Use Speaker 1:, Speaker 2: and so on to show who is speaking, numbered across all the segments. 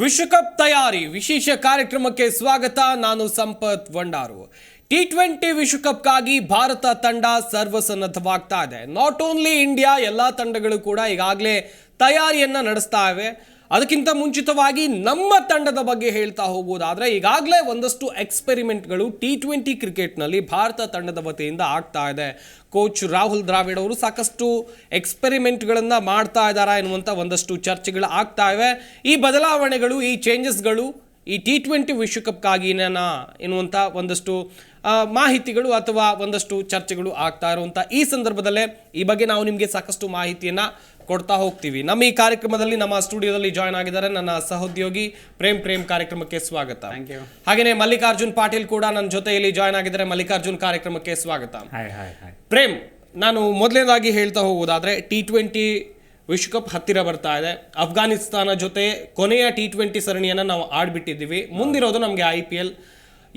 Speaker 1: ವಿಶ್ವಕಪ್ ತಯಾರಿ ವಿಶೇಷ ಕಾರ್ಯಕ್ರಮಕ್ಕೆ ಸ್ವಾಗತ. ನಾನು ಸಂಪತ್ ವಂಡಾರು ಟಿ ಟ್ವೆಂಟಿ ವಿಶ್ವಕಪ್ಗಾಗಿ ಭಾರತ ತಂಡ ಸರ್ವಸನ್ನದ್ಧವಾಗ್ತಾ ಇದೆ. ನಾಟ್ ಓನ್ಲಿ ಇಂಡಿಯಾ, ಎಲ್ಲ ತಂಡಗಳು ಕೂಡ ಈಗಾಗಲೇ ತಯಾರಿಯನ್ನು ನಡೆಸ್ತಾ ಇವೆ. ಅದಕ್ಕಿಂತ ಮುಂಚಿತವಾಗಿ ನಮ್ಮ ತಂಡದ ಬಗ್ಗೆ ಹೇಳ್ತಾ ಹೋಗೋದಾದ್ರೆ ಈಗಾಗಲೇ ಒಂದಷ್ಟು ಎಕ್ಸ್ಪೆರಿಮೆಂಟ್ಗಳು ಟಿ ಟ್ವೆಂಟಿ ಕ್ರಿಕೆಟ್ನಲ್ಲಿ ಭಾರತ ತಂಡದ ವತಿಯಿಂದ ಆಗ್ತಾ ಇದೆ. ಕೋಚ್ ರಾಹುಲ್ ದ್ರಾವಿಡ್ ಅವರು ಸಾಕಷ್ಟು ಎಕ್ಸ್ಪೆರಿಮೆಂಟ್ಗಳನ್ನು ಮಾಡ್ತಾ ಇದ್ದಾರಾ ಎನ್ನುವಂಥ ಒಂದಷ್ಟು ಚರ್ಚೆಗಳು ಆಗ್ತಾ ಇವೆ. ಈ ಬದಲಾವಣೆಗಳು, ಈ ಚೇಂಜಸ್ಗಳು ಈ ಟಿ ಟ್ವೆಂಟಿ ವಿಶ್ವಕಪ್ಗಾಗಿನ ಎನ್ನುವಂಥ ಒಂದಷ್ಟು ಮಾಹಿತಿಗಳು ಅಥವಾ ಒಂದಷ್ಟು ಚರ್ಚೆಗಳು ಆಗ್ತಾ ಇರುವಂಥ ಈ ಸಂದರ್ಭದಲ್ಲೇ ಈ ಬಗ್ಗೆ ನಾವು ನಿಮಗೆ ಸಾಕಷ್ಟು ಮಾಹಿತಿಯನ್ನು ಕೊಡ್ತಾ ಹೋಗ್ತೀವಿ. ನಮ್ಮ ಈ ಕಾರ್ಯಕ್ರಮದಲ್ಲಿ ನಮ್ಮ ಸ್ಟುಡಿಯೋದಲ್ಲಿ ಜಾಯ್ನ್ ಆಗಿದ್ದಾರೆ ನನ್ನ ಸಹೋದ್ಯೋಗಿ ಪ್ರೇಮ್ ಪ್ರೇಮ್ ಕಾರ್ಯಕ್ರಮಕ್ಕೆ ಸ್ವಾಗತ. ಹಾಗೆಯೇ ಮಲ್ಲಿಕಾರ್ಜುನ್ ಪಾಟೀಲ್ ಕೂಡ ನನ್ನ ಜೊತೆಯಲ್ಲಿ ಜಾಯ್ನ್ ಆಗಿದ್ದಾರೆ. ಮಲ್ಲಿಕಾರ್ಜುನ್ ಕಾರ್ಯಕ್ರಮಕ್ಕೆ ಸ್ವಾಗತ. ಪ್ರೇಮ್ ನಾನು ಮೊದಲನೇದಾಗಿ ಹೇಳ್ತಾ ಹೋಗೋದಾದ್ರೆ ಟಿ ಟ್ವೆಂಟಿ ವಿಶ್ವಕಪ್ ಹತ್ತಿರ ಬರ್ತಾ ಇದೆ. ಅಫ್ಘಾನಿಸ್ತಾನ ಜೊತೆ ಕೊನೆಯ ಟಿ ಟ್ವೆಂಟಿ ಸರಣಿಯನ್ನು ನಾವು ಆಡ್ಬಿಟ್ಟಿದ್ದೀವಿ. ಮುಂದಿರೋದು ನಮಗೆ ಐ ಪಿ ಎಲ್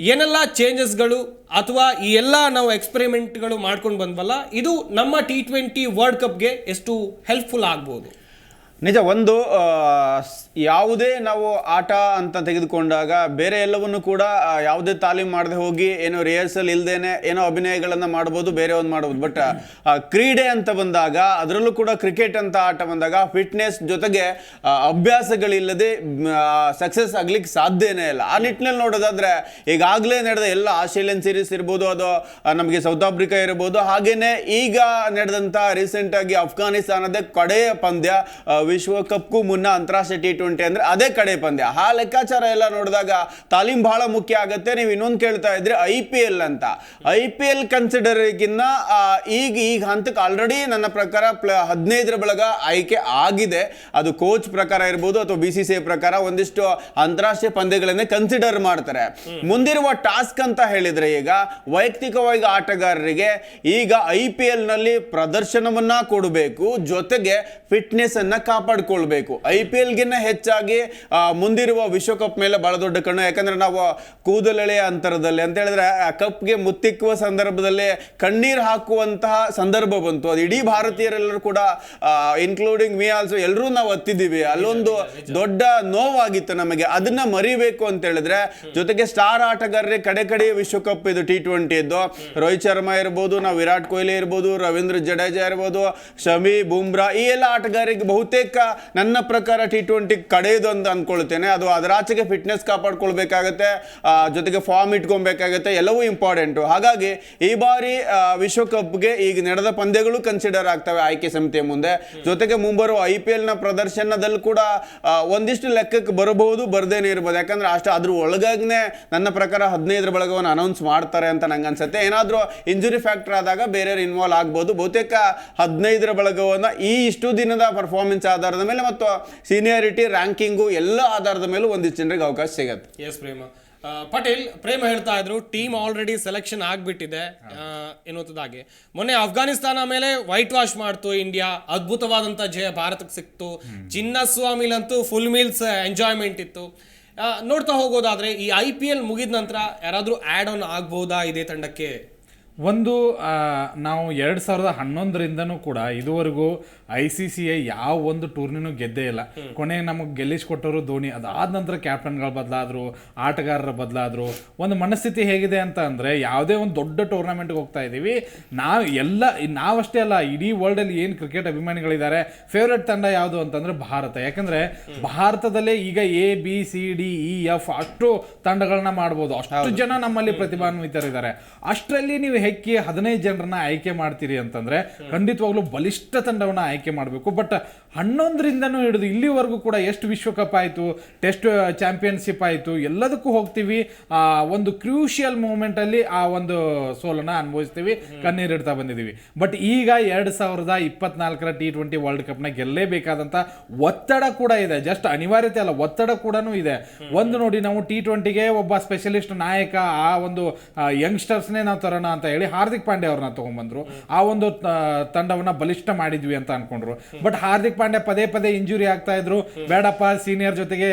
Speaker 1: ಏನೆಲ್ಲ ಚೇಂಜಸ್ಗಳು ಅಥವಾ ಈ ಎಲ್ಲ ನಾವು ಎಕ್ಸ್ಪೆರಿಮೆಂಟ್ಗಳು ಮಾಡ್ಕೊಂಡು ಬಂದ್ವಲ್ಲ, ಇದು ನಮ್ಮ ಟಿ ಟ್ವೆಂಟಿ ವರ್ಲ್ಡ್ ಕಪ್ಗೆ ಎಷ್ಟು ಹೆಲ್ಪ್ಫುಲ್ ಆಗ್ಬೋದು?
Speaker 2: ನಿಜ, ಒಂದು ಯಾವುದೇ ನಾವು ಆಟ ಅಂತ ತೆಗೆದುಕೊಂಡಾಗ ಬೇರೆ ಎಲ್ಲವನ್ನು ಕೂಡ ಯಾವುದೇ ತಾಲೀಮ್ ಮಾಡದೆ ಹೋಗಿ ಏನೋ ರಿಹರ್ಸಲ್ ಇಲ್ಲದೇನೆ ಏನೋ ಅಭಿನಯಗಳನ್ನು ಮಾಡ್ಬೋದು ಬೇರೆ ಒಂದು ಮಾಡ್ಬೋದು ಬಟ್ ಕ್ರೀಡೆ ಅಂತ ಬಂದಾಗ, ಅದರಲ್ಲೂ ಕೂಡ ಕ್ರಿಕೆಟ್ ಅಂತ ಆಟ ಬಂದಾಗ ಫಿಟ್ನೆಸ್ ಜೊತೆಗೆ ಅಭ್ಯಾಸಗಳಿಲ್ಲದೆ ಸಕ್ಸಸ್ ಆಗ್ಲಿಕ್ಕೆ ಸಾಧ್ಯನೇ ಇಲ್ಲ. ಆ ನಿಟ್ಟಿನಲ್ಲಿ ನೋಡೋದಾದ್ರೆ, ಈಗಾಗಲೇ ನಡೆದ ಎಲ್ಲ ಆಸ್ಟ್ರೇಲಿಯನ್ ಸೀರೀಸ್ ಇರ್ಬೋದು, ಅದು ನಮಗೆ ಸೌತ್ ಆಫ್ರಿಕಾ ಇರ್ಬೋದು, ಹಾಗೇನೆ ಈಗ ನಡೆದಂತ ರೀಸೆಂಟ್ ಆಗಿ ಅಫ್ಘಾನಿಸ್ತಾನದ ಕಡೆಯ ಪಂದ್ಯ ವಿಶ್ವಕಪ್ಗೂ ಮುನ್ನ ಅಂತಾರಾಷ್ಟ್ರೀಯ ಟಿ ಟ್ವೆಂಟಿ ಅಂದ್ರೆ ಅದೇ ಕಡೆ ಪಂದ್ಯ. ಆ ಲೆಕ್ಕಾಚಾರ ಎಲ್ಲ ನೋಡಿದಾಗ ತಾಲೀಮ್ ಬಹಳ ಮುಖ್ಯ ಆಗುತ್ತೆ. ನೀವು ಇನ್ನೊಂದು ಕೇಳ್ತಾ ಇದ್ರೆ ಐ ಪಿ ಎಲ್ ಅಂತ. ಐ ಪಿ ಎಲ್ ಕನ್ಸಿಡರ್ಗಿನ್ನ ಈಗ ಈಗ ಹಂತಕ್ಕೆ ಆಲ್ರೆಡಿ ನನ್ನ ಪ್ರಕಾರ ಪ್ಲ, ಹದಿನೈದರ ಬಳಗ ಆಯ್ಕೆ ಆಗಿದೆ. ಅದು ಕೋಚ್ ಪ್ರಕಾರ ಇರ್ಬೋದು ಅಥವಾ ಬಿ ಸಿ ಸಿ ಐ ಪ್ರಕಾರ ಒಂದಿಷ್ಟು ಅಂತಾರಾಷ್ಟ್ರೀಯ ಪಂದ್ಯಗಳನ್ನೇ ಕನ್ಸಿಡರ್ ಮಾಡ್ತಾರೆ. ಮುಂದಿರುವ ಟಾಸ್ಕ್ ಅಂತ ಹೇಳಿದ್ರೆ ಈಗ ವೈಯಕ್ತಿಕವಾಗಿ ಆಟಗಾರರಿಗೆ ಈಗ ಐ ಪಿ ಎಲ್ನಲ್ಲಿ ಪ್ರದರ್ಶನವನ್ನ ಕೊಡಬೇಕು. ಜೊತೆಗೆ ಫಿಟ್ನೆಸ್ ಅನ್ನ ಕಾಪಾಡಿಕೊಳ್ಬೇಕು. ಐ ಪಿ ಎಲ್ಗಿನ್ನ ಹೆಚ್ಚಾಗಿ ಮುಂದಿರುವ ವಿಶ್ವಕಪ್ ಮೇಲೆ ಬಹಳ ದೊಡ್ಡ ಕಣ್ಣು. ಯಾಕಂದ್ರೆ ನಾವು ಕೂದಲೆಳೆಯ ಅಂತರದಲ್ಲಿ ಅಂತ ಹೇಳಿದ್ರೆ ಆ ಕಪ್ಗೆ ಮುತ್ತಿಕ್ಕುವ ಸಂದರ್ಭದಲ್ಲಿ ಕಣ್ಣೀರು ಹಾಕುವಂತಹ ಸಂದರ್ಭ ಬಂತು. ಅದು ಇಡೀ ಭಾರತೀಯರೆಲ್ಲರೂ ಕೂಡ ಇನ್ಕ್ಲೂಡಿಂಗ್ ಮೀ ಆಲ್ಸೋ ಎಲ್ಲರೂ ನಾವು ಹತ್ತಿದ್ದೀವಿ. ಅಲ್ಲೊಂದು ದೊಡ್ಡ ನೋವಾಗಿತ್ತು ನಮಗೆ. ಅದನ್ನ ಮರಿಬೇಕು ಅಂತ ಹೇಳಿದ್ರೆ ಜೊತೆಗೆ ಸ್ಟಾರ್ ಆಟಗಾರರೇ ಕಡೆ ಕಡೆ ವಿಶ್ವಕಪ್ ಇದು ಟಿ ಟ್ವೆಂಟಿ ಇದ್ದು ರೋಹಿತ್ ಶರ್ಮಾ ಇರ್ಬೋದು ನಾವು ವಿರಾಟ್ ಕೊಹ್ಲಿ ಇರ್ಬೋದು ರವೀಂದ್ರ ಜಡೇಜಾ ಇರ್ಬೋದು ಶಮಿ ಬುಮ್ರಾ ಈ ಎಲ್ಲ ಆಟಗಾರರಿಗೆ ಬಹುತೇಕ ನನ್ನ ಪ್ರಕಾರ ಟಿ ಟ್ವೆಂಟಿ ಕಡೆಯದು ಅಂತ ಅನ್ಕೊಳ್ತೇನೆ ಅದು ಅದರಾಚೆಗೆ ಫಿಟ್ನೆಸ್ ಕಾಪಾಡ್ಕೊಳ್ಬೇಕಾಗತ್ತೆ ಜೊತೆಗೆ ಫಾರ್ಮ್ ಇಟ್ಕೊಬೇಕಾಗತ್ತೆ ಎಲ್ಲವೂ ಇಂಪಾರ್ಟೆಂಟು ಹಾಗಾಗಿ ಈ ಬಾರಿ ವಿಶ್ವಕಪ್ಗೆ ಈಗ ನಡೆದ ಪಂದ್ಯಗಳು ಕನ್ಸಿಡರ್ ಆಗ್ತವೆ ಆಯ್ಕೆ ಸಮಿತಿಯ ಮುಂದೆ. ಜೊತೆಗೆ ಮುಂಬರುವ ಐ ಪಿ ಎಲ್ನ ಪ್ರದರ್ಶನದಲ್ಲಿ ಕೂಡ ಒಂದಿಷ್ಟು ಲೆಕ್ಕಕ್ಕೆ ಬರಬಹುದು ಬರದೇನೆ ಇರ್ಬೋದು. ಯಾಕಂದ್ರೆ ಅಷ್ಟು ಅದ್ರ ಒಳಗಾಗ್ನೆ ನನ್ನ ಪ್ರಕಾರ ಹದಿನೈದರ ಬಳಗವನ್ನು ಅನೌನ್ಸ್ ಮಾಡ್ತಾರೆ ಅಂತ ನಂಗೆ ಅನ್ಸುತ್ತೆ. ಏನಾದರೂ ಇಂಜುರಿ ಫ್ಯಾಕ್ಟರ್ ಆದಾಗ ಬೇರೆಯವ್ರು ಇನ್ವಾಲ್ವ್ ಆಗ್ಬೋದು. ಬಹುತೇಕ ಹದಿನೈದರ ಬಳಗವನ್ನು ಈ ಇಷ್ಟು ದಿನದ ಪರ್ಫಾರ್ಮೆನ್ಸ್ ಆಧಾರದ ಮೇಲೆ ಮತ್ತು ಸೀನಿಯಾರಿಟಿ ರ್ಯಾಂಕಿಂಗು ಎಲ್ಲ ಆಧಾರದ ಮೇಲೂ ಒಂದಿಷ್ಟು ಜನರಿಗೆ ಅವಕಾಶ ಸಿಗತ್ತೆ.
Speaker 1: ಎಸ್ ಪ್ರೇಮ ಆ, ಪಟೇಲ್ ಪ್ರೇಮ ಹೇಳ್ತಾ ಇದ್ರು ಟೀಮ್ ಆಲ್ರೆಡಿ ಸೆಲೆಕ್ಷನ್ ಆಗಿಬಿಟ್ಟಿದೆ. ಎನ್ನುವಂಥದ್ದಾಗಿ ಮೊನ್ನೆ ಅಫ್ಘಾನಿಸ್ತಾನ ಮೇಲೆ ವೈಟ್ ವಾಶ್ ಮಾಡ್ತು ಇಂಡಿಯಾ ಅದ್ಭುತವಾದಂಥ ಜಯ ಭಾರತಕ್ಕೆ ಸಿಕ್ತು. ಚಿನ್ನಸ್ವಾಮಿಲಂತೂ ಫುಲ್ ಮೀಲ್ಸ್ ಎಂಜಾಯ್ಮೆಂಟ್ ಇತ್ತು. ಆ, ನೋಡ್ತಾ ಹೋಗೋದಾದ್ರೆ ಈ ಐ ಪಿ ಎಲ್ ಮುಗಿದ ನಂತರ ಯಾರಾದರೂ ಆ್ಯಡ್ ಆನ್ ಆಗ್ಬೋದಾ ಇದೇ ತಂಡಕ್ಕೆ?
Speaker 3: ಒಂದು ಆ, ನಾವು ಎರಡು ಸಾವಿರದ ಹನ್ನೊಂದರಿಂದನೂ ಕೂಡ ಇದುವರೆಗೂ ಐ ಸಿ ಸಿ ಐ ಯಾವ ಒಂದು ಟೂರ್ನಿನೂ ಗೆದ್ದೇ ಇಲ್ಲ. ಕೊನೆಗೆ ನಮಗೆ ಗೆಲ್ಲಿಸ್ಕೊಟ್ಟವರು ಧೋನಿ. ಅದಾದ ನಂತರ ಕ್ಯಾಪ್ಟನ್ಗಳು ಬದಲಾದ್ರು ಆಟಗಾರರ ಬದಲಾದ್ರು. ಒಂದು ಮನಸ್ಥಿತಿ ಹೇಗಿದೆ ಅಂತ ಅಂದರೆ ಯಾವುದೇ ಒಂದು ದೊಡ್ಡ ಟೂರ್ನಮೆಂಟ್ಗೆ ಹೋಗ್ತಾ ಇದ್ದೀವಿ ನಾವು ಎಲ್ಲ ನಾವಷ್ಟೇ ಅಲ್ಲ ಇಡೀ ವರ್ಲ್ಡಲ್ಲಿ ಏನು ಕ್ರಿಕೆಟ್ ಅಭಿಮಾನಿಗಳಿದ್ದಾರೆ ಫೇವ್ರೆಟ್ ತಂಡ ಯಾವುದು ಅಂತಂದ್ರೆ ಭಾರತ. ಯಾಕಂದ್ರೆ ಭಾರತದಲ್ಲೇ ಈಗ A B C D E F ಅಷ್ಟು ತಂಡಗಳನ್ನ ಮಾಡ್ಬೋದು. ಅಷ್ಟು ಜನ ನಮ್ಮಲ್ಲಿ ಪ್ರತಿಭಾನ್ವಿತರಿದ್ದಾರೆ ಅಷ್ಟರಲ್ಲಿ ನೀವು ಹೆಕ್ಕಿ ಹದಿನೈದು ಜನರನ್ನ ಆಯ್ಕೆ ಮಾಡ್ತೀರಿ ಅಂತಂದ್ರೆ ಖಂಡಿತವಾಗ್ಲೂ ಬಲಿಷ್ಠ ತಂಡವನ್ನ ಆಯ್ಕೆ ಮಾಡಬೇಕು. ಬಟ್ ಹನ್ನೊಂದರಿಂದನೂ ಹಿಡಿದು ಇಲ್ಲಿವರೆಗೂ ಕೂಡ ಎಷ್ಟು ವಿಶ್ವಕಪ್ ಆಯಿತು, ಟೆಸ್ಟ್ ಚಾಂಪಿಯನ್ಶಿಪ್ ಆಯಿತು, ಎಲ್ಲದಕ್ಕೂ ಹೋಗ್ತೀವಿ. ಆ, ಒಂದು ಕ್ರೂಷಿಯಲ್ ಮೂಮೆಂಟ್ ಅಲ್ಲಿ ಆ ಒಂದು ಸೋಲನ್ನ ಅನುಭವಿಸ್ತೀವಿ ಕಣ್ಣೀರಿಡ್ತಾ ಬಂದಿದ್ದೀವಿ. ಬಟ್ ಈಗ ಎರಡು ಸಾವಿರದ ಇಪ್ಪತ್ನಾಲ್ಕರ ಟಿ ಟ್ವೆಂಟಿ ವರ್ಲ್ಡ್ ಕಪ್ನ ಗೆಲ್ಲೇಬೇಕಾದಂತ ಒತ್ತಡ ಕೂಡ ಇದೆ. ಜಸ್ಟ್ ಅನಿವಾರ್ಯತೆ ಅಲ್ಲ, ಒತ್ತಡ ಕೂಡ ಇದೆ. ಒಂದು ನೋಡಿ ನಾವು ಟಿ ಟ್ವೆಂಟಿಗೆ ಒಬ್ಬ ಸ್ಪೆಷಲಿಸ್ಟ್ ನಾಯಕ, ಆ ಒಂದು ಯಂಗ್ಸ್ಟರ್ಸ್ನೇ ನಾವು ತರೋಣ ಅಂತ ಹೇಳಿ ಹಾರ್ದಿಕ್ ಪಾಂಡೆ ಅವ್ರನ್ನ ತಗೊಂಡ್ಬಂದ್ರು ಆ ಒಂದು ತಂಡವನ್ನ ಬಲಿಷ್ಠ ಮಾಡಿದ್ವಿ ಅಂತ ಅನ್ಕೊಂಡ್ರು ಬಟ್ ಹಾರ್ದಿಕ್ ಪಾಂಡ್ಯ ಪದೇ ಪದೇ ಇಂಜುರಿ ಆಗ್ತಾ ಇದ್ರು. ಬೇಡಪ್ಪ ಸೀನಿಯರ್ ಜೊತೆಗೆ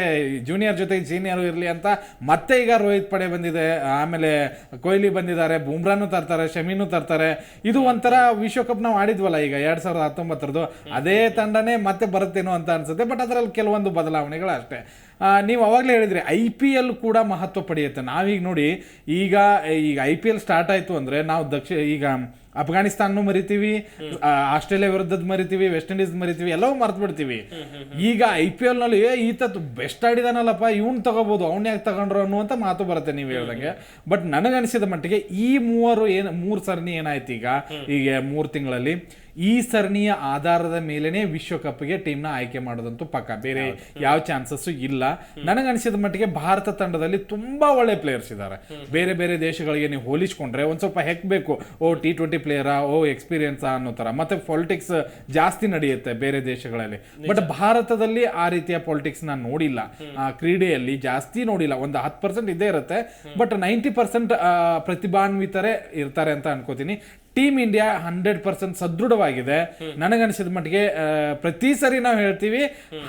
Speaker 3: ಜೂನಿಯರ್ ಜೊತೆಗೆ ಸೀನಿಯರ್ ಇರಲಿ ಅಂತ ಮತ್ತೆ ಈಗ ರೋಹಿತ್ ಪಡೆ ಬಂದಿದೆ. ಆಮೇಲೆ ಕೊಹ್ಲಿ ಬಂದಿದ್ದಾರೆ ಬುಮ್ರಾನು ತರ್ತಾರೆ ಶಮೀನು ತರ್ತಾರೆ. ಇದು ಒಂಥರ ವಿಶ್ವಕಪ್ ನಾವು ಆಡಿದ್ವಲ್ಲ ಈಗ ಎರಡ್ ಸಾವಿರದ ಹತ್ತೊಂಬತ್ತರದು. ಅದೇ ತಂಡನೇ ಮತ್ತೆ ಬರುತ್ತೇನೋ ಅಂತ ಅನ್ಸುತ್ತೆ. ಬಟ್ ಅದರಲ್ಲಿ ಕೆಲವೊಂದು ಬದಲಾವಣೆಗಳು ಅಷ್ಟೇ. ನೀವು ಅವಾಗಲೇ ಹೇಳಿದ್ರಿ ಐ ಪಿ ಎಲ್ ಕೂಡ ಮಹತ್ವ ಪಡೆಯುತ್ತೆ. ನಾವೀಗ ನೋಡಿ, ಈಗ ಈಗ ಐ ಪಿ ಎಲ್ ಸ್ಟಾರ್ಟ್ ಆಯಿತು ಅಂದರೆ ನಾವು ದಕ್ಷಿಣ ಈಗ ಅಫ್ಘಾನಿಸ್ತಾನ ಮರಿತೀವಿ ಆಸ್ಟ್ರೇಲಿಯಾ ವಿರುದ್ಧದ ಮರಿತೀವಿ ವೆಸ್ಟ್ ಇಂಡೀಸ್ ಮರಿತೀವಿ, ಎಲ್ಲವೂ ಮರ್ತು ಬಿಡ್ತೀವಿ. ಈಗ ಐ ಪಿ ಎಲ್ನಲ್ಲಿ ಈತ ಬೆಸ್ಟ್ ಆಡಿದಾನಲ್ಲಪ್ಪ, ಇವ್ನು ತಗೋಬಹುದು ಅವ್ನ ಯಾಕೆ ತಗೊಂಡ್ರು ಅನ್ನುವಂತ ಮಾತು ಬರುತ್ತೆ ನೀವು ಹೇಳ್ದಂಗೆ. ಬಟ್ ನನಗನ್ಸಿದ ಮಟ್ಟಿಗೆ ಈ ಮೂವರು ಏನು, ಮೂರು ಸರಣಿ ಏನಾಯ್ತು ಈಗ ಈಗ ಮೂರು ತಿಂಗಳಲ್ಲಿ ಈ ಸರಣಿಯ ಆಧಾರದ ಮೇಲೆನೆ ವಿಶ್ವಕಪ್ಗೆ ಟೀಮ್ನ ಆಯ್ಕೆ ಮಾಡೋದಂತೂ ಪಕ್ಕ. ಬೇರೆ ಯಾವ ಚಾನ್ಸಸ್ ಇಲ್ಲ. ನನಗನ್ಸಿದ ಮಟ್ಟಿಗೆ ಭಾರತ ತಂಡದಲ್ಲಿ ತುಂಬಾ ಒಳ್ಳೆ ಪ್ಲೇಯರ್ಸ್ ಇದ್ದಾರೆ ಬೇರೆ ಬೇರೆ ದೇಶಗಳಿಗೆ ನೀವು ಹೋಲಿಸ್ಕೊಂಡ್ರೆ ಒಂದ್ ಸ್ವಲ್ಪ ಹೆಕ್ಬೇಕು. ಓ ಟಿ ಟ್ವೆಂಟಿ ಪ್ಲೇಯರಾ ಓ ಎಕ್ಸ್ಪೀರಿಯನ್ಸ್ ಅನ್ನೋ ತರ ಮತ್ತೆ ಪಾಲಿಟಿಕ್ಸ್ ಜಾಸ್ತಿ ನಡೆಯುತ್ತೆ ಬೇರೆ ದೇಶಗಳಲ್ಲಿ. ಬಟ್ ಭಾರತದಲ್ಲಿ ಆ ರೀತಿಯ ಪಾಲಿಟಿಕ್ಸ್ ನಾನು ನೋಡಿಲ್ಲ. ಆ, ಕ್ರೀಡೆಯಲ್ಲಿ ಜಾಸ್ತಿ ನೋಡಿಲ್ಲ. ಒಂದು ಹತ್ತು ಪರ್ಸೆಂಟ್ ಇದ್ದೇ ಇರುತ್ತೆ. ಬಟ್ ನೈಂಟಿ ಪರ್ಸೆಂಟ್ ಪ್ರತಿಭಾನ್ವಿತರೇ ಇರ್ತಾರೆ ಅಂತ ಅನ್ಕೋತೀನಿ. ಟೀಮ್ ಇಂಡಿಯಾ ಹಂಡ್ರೆಡ್ ಪರ್ಸೆಂಟ್ ಸದೃಢವಾಗಿದೆ. ನನಗನ್ಸಿದ ಮಟ್ಟಿಗೆ ಪ್ರತಿ ಸರಿ ನಾವು ಹೇಳ್ತೀವಿ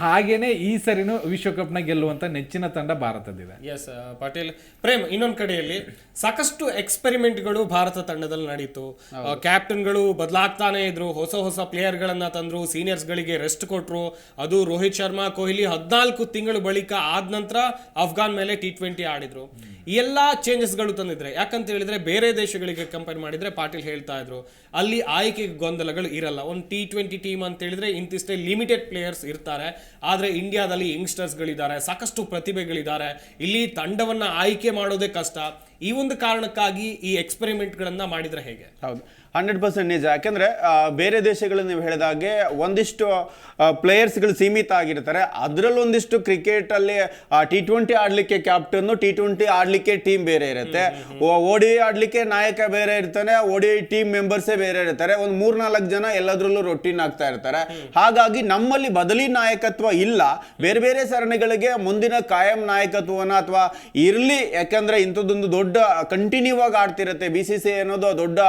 Speaker 3: ಹಾಗೇನೆ ಈ ಸರಿನೂ ವಿಶ್ವಕಪ್ನ ಗೆಲ್ಲುವಂತ ನೆಚ್ಚಿನ ತಂಡ ಭಾರತದಿದೆ
Speaker 1: ಎಸ್ ಪಾಟೀಲ್. ಪ್ರೇಮ್ ಇನ್ನೊಂದ್ ಕಡೆಯಲ್ಲಿ ಸಾಕಷ್ಟು ಎಕ್ಸ್ಪೆರಿಮೆಂಟ್ಗಳು ಭಾರತ ತಂಡದಲ್ಲಿ ನಡೀತು. ಕ್ಯಾಪ್ಟನ್ಗಳು ಬದಲಾಗ್ತಾನೆ ಇದ್ರು ಹೊಸ ಹೊಸ ಪ್ಲೇಯರ್ಗಳನ್ನ ತಂದ್ರು ಸೀನಿಯರ್ಸ್ ಗಳಿಗೆ ರೆಸ್ಟ್ ಕೊಟ್ರು. ಅದು ರೋಹಿತ್ ಶರ್ಮಾ ಕೊಹ್ಲಿ ಹದಿನಾಲ್ಕು ತಿಂಗಳು ಬಳಿಕ ಆದ ನಂತರ ಅಫ್ಘಾನ್ ಮೇಲೆ ಟಿ ಟ್ವೆಂಟಿ ಆಡಿದ್ರು. ಎಲ್ಲಾ ಚೇಂಜಸ್ ಚೇಂಜಸ್ಗಳು ತಂದಿದ್ರೆ ಯಾಕಂತ ಹೇಳಿದ್ರೆ ಬೇರೆ ದೇಶಗಳಿಗೆ ಕಂಪೇರ್ ಮಾಡಿದ್ರೆ ಪಾಟೀಲ್ ಹೇಳ್ತಾ ಇದ್ರು ಅಲ್ಲಿ ಆಯ್ಕೆ ಗೊಂದಲಗಳು ಇರಲ್ಲ. ಒಂದು ಟಿ ಟ್ವೆಂಟಿ ಟೀಮ್ ಅಂತ ಹೇಳಿದ್ರೆ ಇಂತಿಷ್ಟೇ ಲಿಮಿಟೆಡ್ ಪ್ಲೇಯರ್ಸ್ ಇರ್ತಾರೆ. ಆದರೆ ಇಂಡಿಯಾದಲ್ಲಿ ಯಂಗ್ಸ್ಟರ್ಸ್ಗಳಿದ್ದಾರೆ ಸಾಕಷ್ಟು ಪ್ರತಿಭೆಗಳಿದ್ದಾರೆ. ಇಲ್ಲಿ ತಂಡವನ್ನ ಆಯ್ಕೆ ಮಾಡೋದೇ ಕಷ್ಟ. ಈ ಒಂದು ಕಾರಣಕ್ಕಾಗಿ ಈ ಎಕ್ಸ್ಪೆರಿಮೆಂಟ್ಗಳನ್ನ ಮಾಡಿದ್ರೆ ಹೇಗೆ?
Speaker 2: ಹೌದು. ಹಂಡ್ರೆಡ್ ಪರ್ಸೆಂಟ್ ನಿಜ. ಯಾಕಂದ್ರೆ ಬೇರೆ ದೇಶಗಳು ನೀವು ಹೇಳಿದಾಗೆ ಒಂದಿಷ್ಟು ಪ್ಲೇಯರ್ಸ್ಗಳು ಸೀಮಿತ ಆಗಿರ್ತಾರೆ. ಅದರಲ್ಲಿ ಒಂದಿಷ್ಟು ಕ್ರಿಕೆಟ್ ಅಲ್ಲಿ ಟಿ ಟ್ವೆಂಟಿ ಆಡ್ಲಿಕ್ಕೆ ಕ್ಯಾಪ್ಟನ್ ಟಿ ಟ್ವೆಂಟಿ ಆಡ್ಲಿಕ್ಕೆ ಟೀಮ್ ಬೇರೆ ಇರುತ್ತೆ. ಓಡಿ ಆಡಲಿಕ್ಕೆ ನಾಯಕ ಬೇರೆ ಇರ್ತಾನೆ ಓಡಿ ಟೀಮ್ ಮೆಂಬರ್ಸೇ ಬೇರೆ ಇರ್ತಾರೆ. ಒಂದು ಮೂರ್ನಾಲ್ಕು ಜನ ಎಲ್ಲದರಲ್ಲೂ ರೊಟೀನ್ ಆಗ್ತಾ ಇರ್ತಾರೆ. ಹಾಗಾಗಿ ನಮ್ಮಲ್ಲಿ ಬದಲಿ ನಾಯಕತ್ವ ಇಲ್ಲ. ಬೇರೆ ಬೇರೆ ಸರಣಿಗಳಿಗೆ ಮುಂದಿನ ಕಾಯಂ ನಾಯಕತ್ವನ ಅಥವಾ ಇರ್ಲಿ ಯಾಕಂದ್ರೆ ಇಂಥದ್ದೊಂದು ದೊಡ್ಡ ಕಂಟಿನ್ಯೂ ಆಗಿ ಆಡ್ತಿರುತ್ತೆ. ಬಿ ಸಿ ಸಿ ಅನ್ನೋದು ದೊಡ್ಡ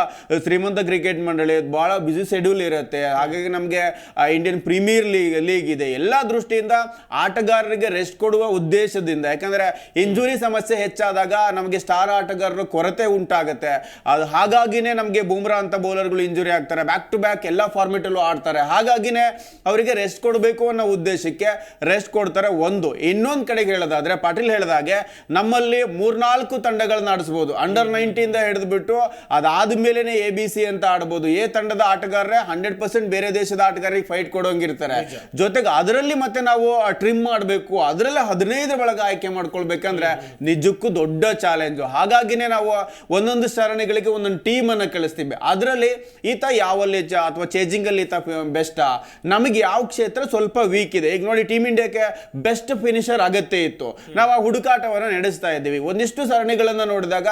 Speaker 2: ಶ್ರೀಮಂತ ಕ್ರಿಕೆಟ್ ಮಂಡಳಿ ಬಹಳ ಬ್ಯುಸಿ ಶೆಡ್ಯೂಲ್ ಇರುತ್ತೆ. ಹಾಗಾಗಿ ನಮಗೆ ಇಂಡಿಯನ್ ಪ್ರೀಮಿಯರ್ ಲೀಗ್ ಲೀಗ್ ಇದೆ. ಎಲ್ಲ ದೃಷ್ಟಿಯಿಂದ ಆಟಗಾರರಿಗೆ ರೆಸ್ಟ್ ಕೊಡುವ ಉದ್ದೇಶದಿಂದ. ಯಾಕಂದ್ರೆ ಇಂಜುರಿ ಸಮಸ್ಯೆ ಹೆಚ್ಚಾದಾಗ ನಮಗೆ ಸ್ಟಾರ್ ಆಟಗಾರರ ಕೊರತೆ ಉಂಟಾಗುತ್ತೆ. ಅದು ಹಾಗಾಗಿನೇ ನಮಗೆ ಬೂಮ್ರಾ ಅಂತ ಬೌಲರ್ಗಳು ಇಂಜುರಿ ಆಗ್ತಾರೆ. ಬ್ಯಾಕ್ ಟು ಬ್ಯಾಕ್ ಎಲ್ಲ ಫಾರ್ಮೆಟಲ್ಲೂ ಆಡ್ತಾರೆ. ಹಾಗಾಗಿನೇ ಅವರಿಗೆ ರೆಸ್ಟ್ ಕೊಡಬೇಕು ಅನ್ನೋ ಉದ್ದೇಶಕ್ಕೆ ರೆಸ್ಟ್ ಕೊಡ್ತಾರೆ ಒಂದು. ಇನ್ನೊಂದು ಕಡೆಗೆ ಹೇಳೋದಾದ್ರೆ, ಪಾಟೀಲ್ ಹೇಳಿದಾಗೆ ನಮ್ಮಲ್ಲಿ ಮೂರ್ನಾಲ್ಕು ತಂಡಗಳನ್ನ ಆಡಿಸ್ಬೋದು. ಅಂಡರ್ ನೈನ್ಟೀನ್ ಹಿಡಿದ್ಬಿಟ್ಟು ಅದಾದ ಮೇಲೆನೆ ಎ ಬಿ ಸಿ ಅಂತ ಆಡ್ಬೋದು. ಎ ತಂಡದ ಆಟಗಾರರೇ ಹಂಡ್ರೆಡ್ ಪರ್ಸೆಂಟ್ ಬೇರೆ ದೇಶದ ಆಟಗಾರರಿಗೆ ಫೈಟ್ ಕೊಡೋಂಗಿರ್ತಾರೆ. ಜೊತೆಗೆ ಅದರಲ್ಲಿ ಮತ್ತೆ ನಾವು ಟ್ರಿಮ್ ಮಾಡಬೇಕು. ಅದರಲ್ಲೇ ಹದಿನೈದರ ಒಳಗೆ ಆಯ್ಕೆ ಮಾಡ್ಕೊಳ್ಬೇಕಂದ್ರೆ ನಿಜಕ್ಕೂ ದೊಡ್ಡ ಚಾಲೆಂಜು ಹಾಗಾಗಿನೇ ನಾವು ಒಂದೊಂದು ಸರಣಿಗಳಿಗೆ ಒಂದೊಂದು ಟೀಮ್ ಅನ್ನ ಕಳಿಸ್ತೀವಿ. ಅದರಲ್ಲಿ ಈತ ಯಾವಲ್ಲಿ ಚ- ಅಥವಾ ಚೇಜಿಂಗ್ ಅಲ್ಲಿ ಈತ ಬೆಸ್ಟ್ ನಮಗೆ ಯಾವ ಕ್ಷೇತ್ರ ಸ್ವಲ್ಪ ವೀಕ್ ಇದೆ. ಈಗ ನೋಡಿ ಟೀಮ್ ಇಂಡಿಯಾಕ್ಕೆ ಬೆಸ್ಟ್ ಫಿನಿಷರ್ ಅಗತ್ಯ ಇತ್ತು. ನಾವು ಆ ಹುಡುಕಾಟವನ್ನು ನಡೆಸ್ತಾ ಇದ್ದೀವಿ. ಒಂದಿಷ್ಟು ಸರಣಿಗಳನ್ನ ನೋಡಿದಾಗ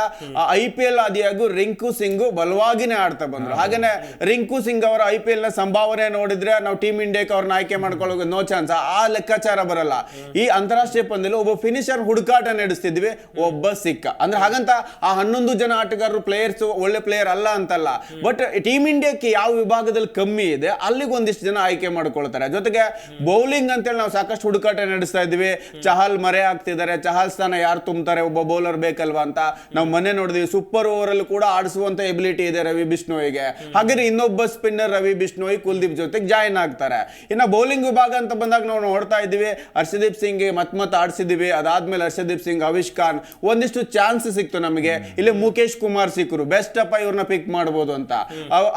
Speaker 2: ಐ ಪಿ ಎಲ್ ಆದಿಯಾಗೂ ರಿಂಕು ಸಿಂಗ್ ಬಲವಾಗಿನೇ ಆಡ್ತಾ ಬಂದ್ರು. ಹಾಗೇನೆ ರಿಂಕು ಸಿಂಗ್ ಅವರ ಐ ಪಿ ಎಲ್ನ ಸಂಭಾವನೆ ನೋಡಿದ್ರೆ ನಾವು ಟೀಮ್ ಇಂಡಿಯಾಕ್ಕೆ ಅವ್ರನ್ನ ಆಯ್ಕೆ ಮಾಡ್ಕೊಳ್ಳೋಕೆ ನೋ ಚಾನ್ಸ್ ಆ ಲೆಕ್ಕಾಚಾರ ಬರಲ್ಲ. ಈ ಅಂತಾರಾಷ್ಟ್ರೀಯ ಪಂದ್ಯದಲ್ಲಿ ಒಬ್ಬ ಫಿನಿಷರ್ ಹುಡುಕಾಟ ನಡೆಸ್ತಿದ್ವಿ ಒಬ್ಬ ಸಿಕ್ಕ. ಅಂದ್ರೆ ಹಾಗಂತ ಆ ಹನ್ನೊಂದು ಜನ ಆಟಗಾರರು ಪ್ಲೇಯರ್ಸ್ ಒಳ್ಳೆ ಪ್ಲೇಯರ್ ಅಲ್ಲ ಅಂತಲ್ಲ. ಬಟ್ ಟೀಮ್ ಇಂಡಿಯಾಕ್ಕೆ ಯಾವ ವಿಭಾಗದಲ್ಲಿ ಕಮ್ಮಿ ಇದೆ ಅಲ್ಲಿಗೆ ಒಂದಿಷ್ಟು ಜನ ಆಯ್ಕೆ ಮಾಡ್ಕೊಳ್ತಾರೆ. ಜೊತೆಗೆ ಬೌಲಿಂಗ್ ಅಂತೇಳಿ ನಾವು ಸಾಕಷ್ಟು ಹುಡುಕಾಟ ನಡೆಸ್ತಾ ಇದ್ವಿ. ಚಹಲ್ ಮರೆ ಆಗ್ತಿದ್ದಾರೆ ಚಹಲ್ ಸ್ಥಾನ ಯಾರು ತುಂಬುತ್ತಾರೆ ಒಬ್ಬ ಬೌಲರ್ ಬೇಕಲ್ವಾ ಅಂತ. ನಾವು ಮೊನ್ನೆ ನೋಡಿದ್ವಿ ಸೂಪರ್ ಓವರ್ ಅಲ್ಲಿ ಕೂಡ ಆಡಿಸುವಂತ ಎಬಿಲಿಟಿ ಇದೆ ರವಿ ಬಿಷ್ಣೋಯಿಗೆ ಹಾಗಾದ್ರೆ ಇನ್ನೊಬ್ಬ ಸ್ಪಿನ್ನರ್ ರವಿ ಬಿಷ್ಣೋಯ್ ಕುಲ್ದೀಪ್ ಜೊತೆಗೆ ಜಾಯಿನ್ ಆಗ್ತಾರೆ. ಇನ್ನು ಬೌಲಿಂಗ್ ವಿಭಾಗ ಅಂತ ಬಂದಾಗ ನಾವು ನೋಡ್ತಾ ಇದ್ದೀವಿ, ಹರ್ಷದೀಪ್ ಸಿಂಗ್ ಮತ್ ಮತ್ ಆಡಿಸಿದೀವಿ. ಅದಾದ್ಮೇಲೆ ಹರ್ಷದೀಪ್ ಸಿಂಗ್, ಅವಿಶ್ ಖಾನ್, ಒಂದಿಷ್ಟು ಚಾನ್ಸ್ ಸಿಕ್ತು ನಮಗೆ. ಇಲ್ಲಿ ಮುಖೇಶ್ ಕುಮಾರ್ ಸಿಕ್ಕರು ಬೆಸ್ಟ್ ಅಪ್ಪ ಇವ್ರನ್ನ ಪಿಕ್ ಮಾಡ್ಬೋದು ಅಂತ.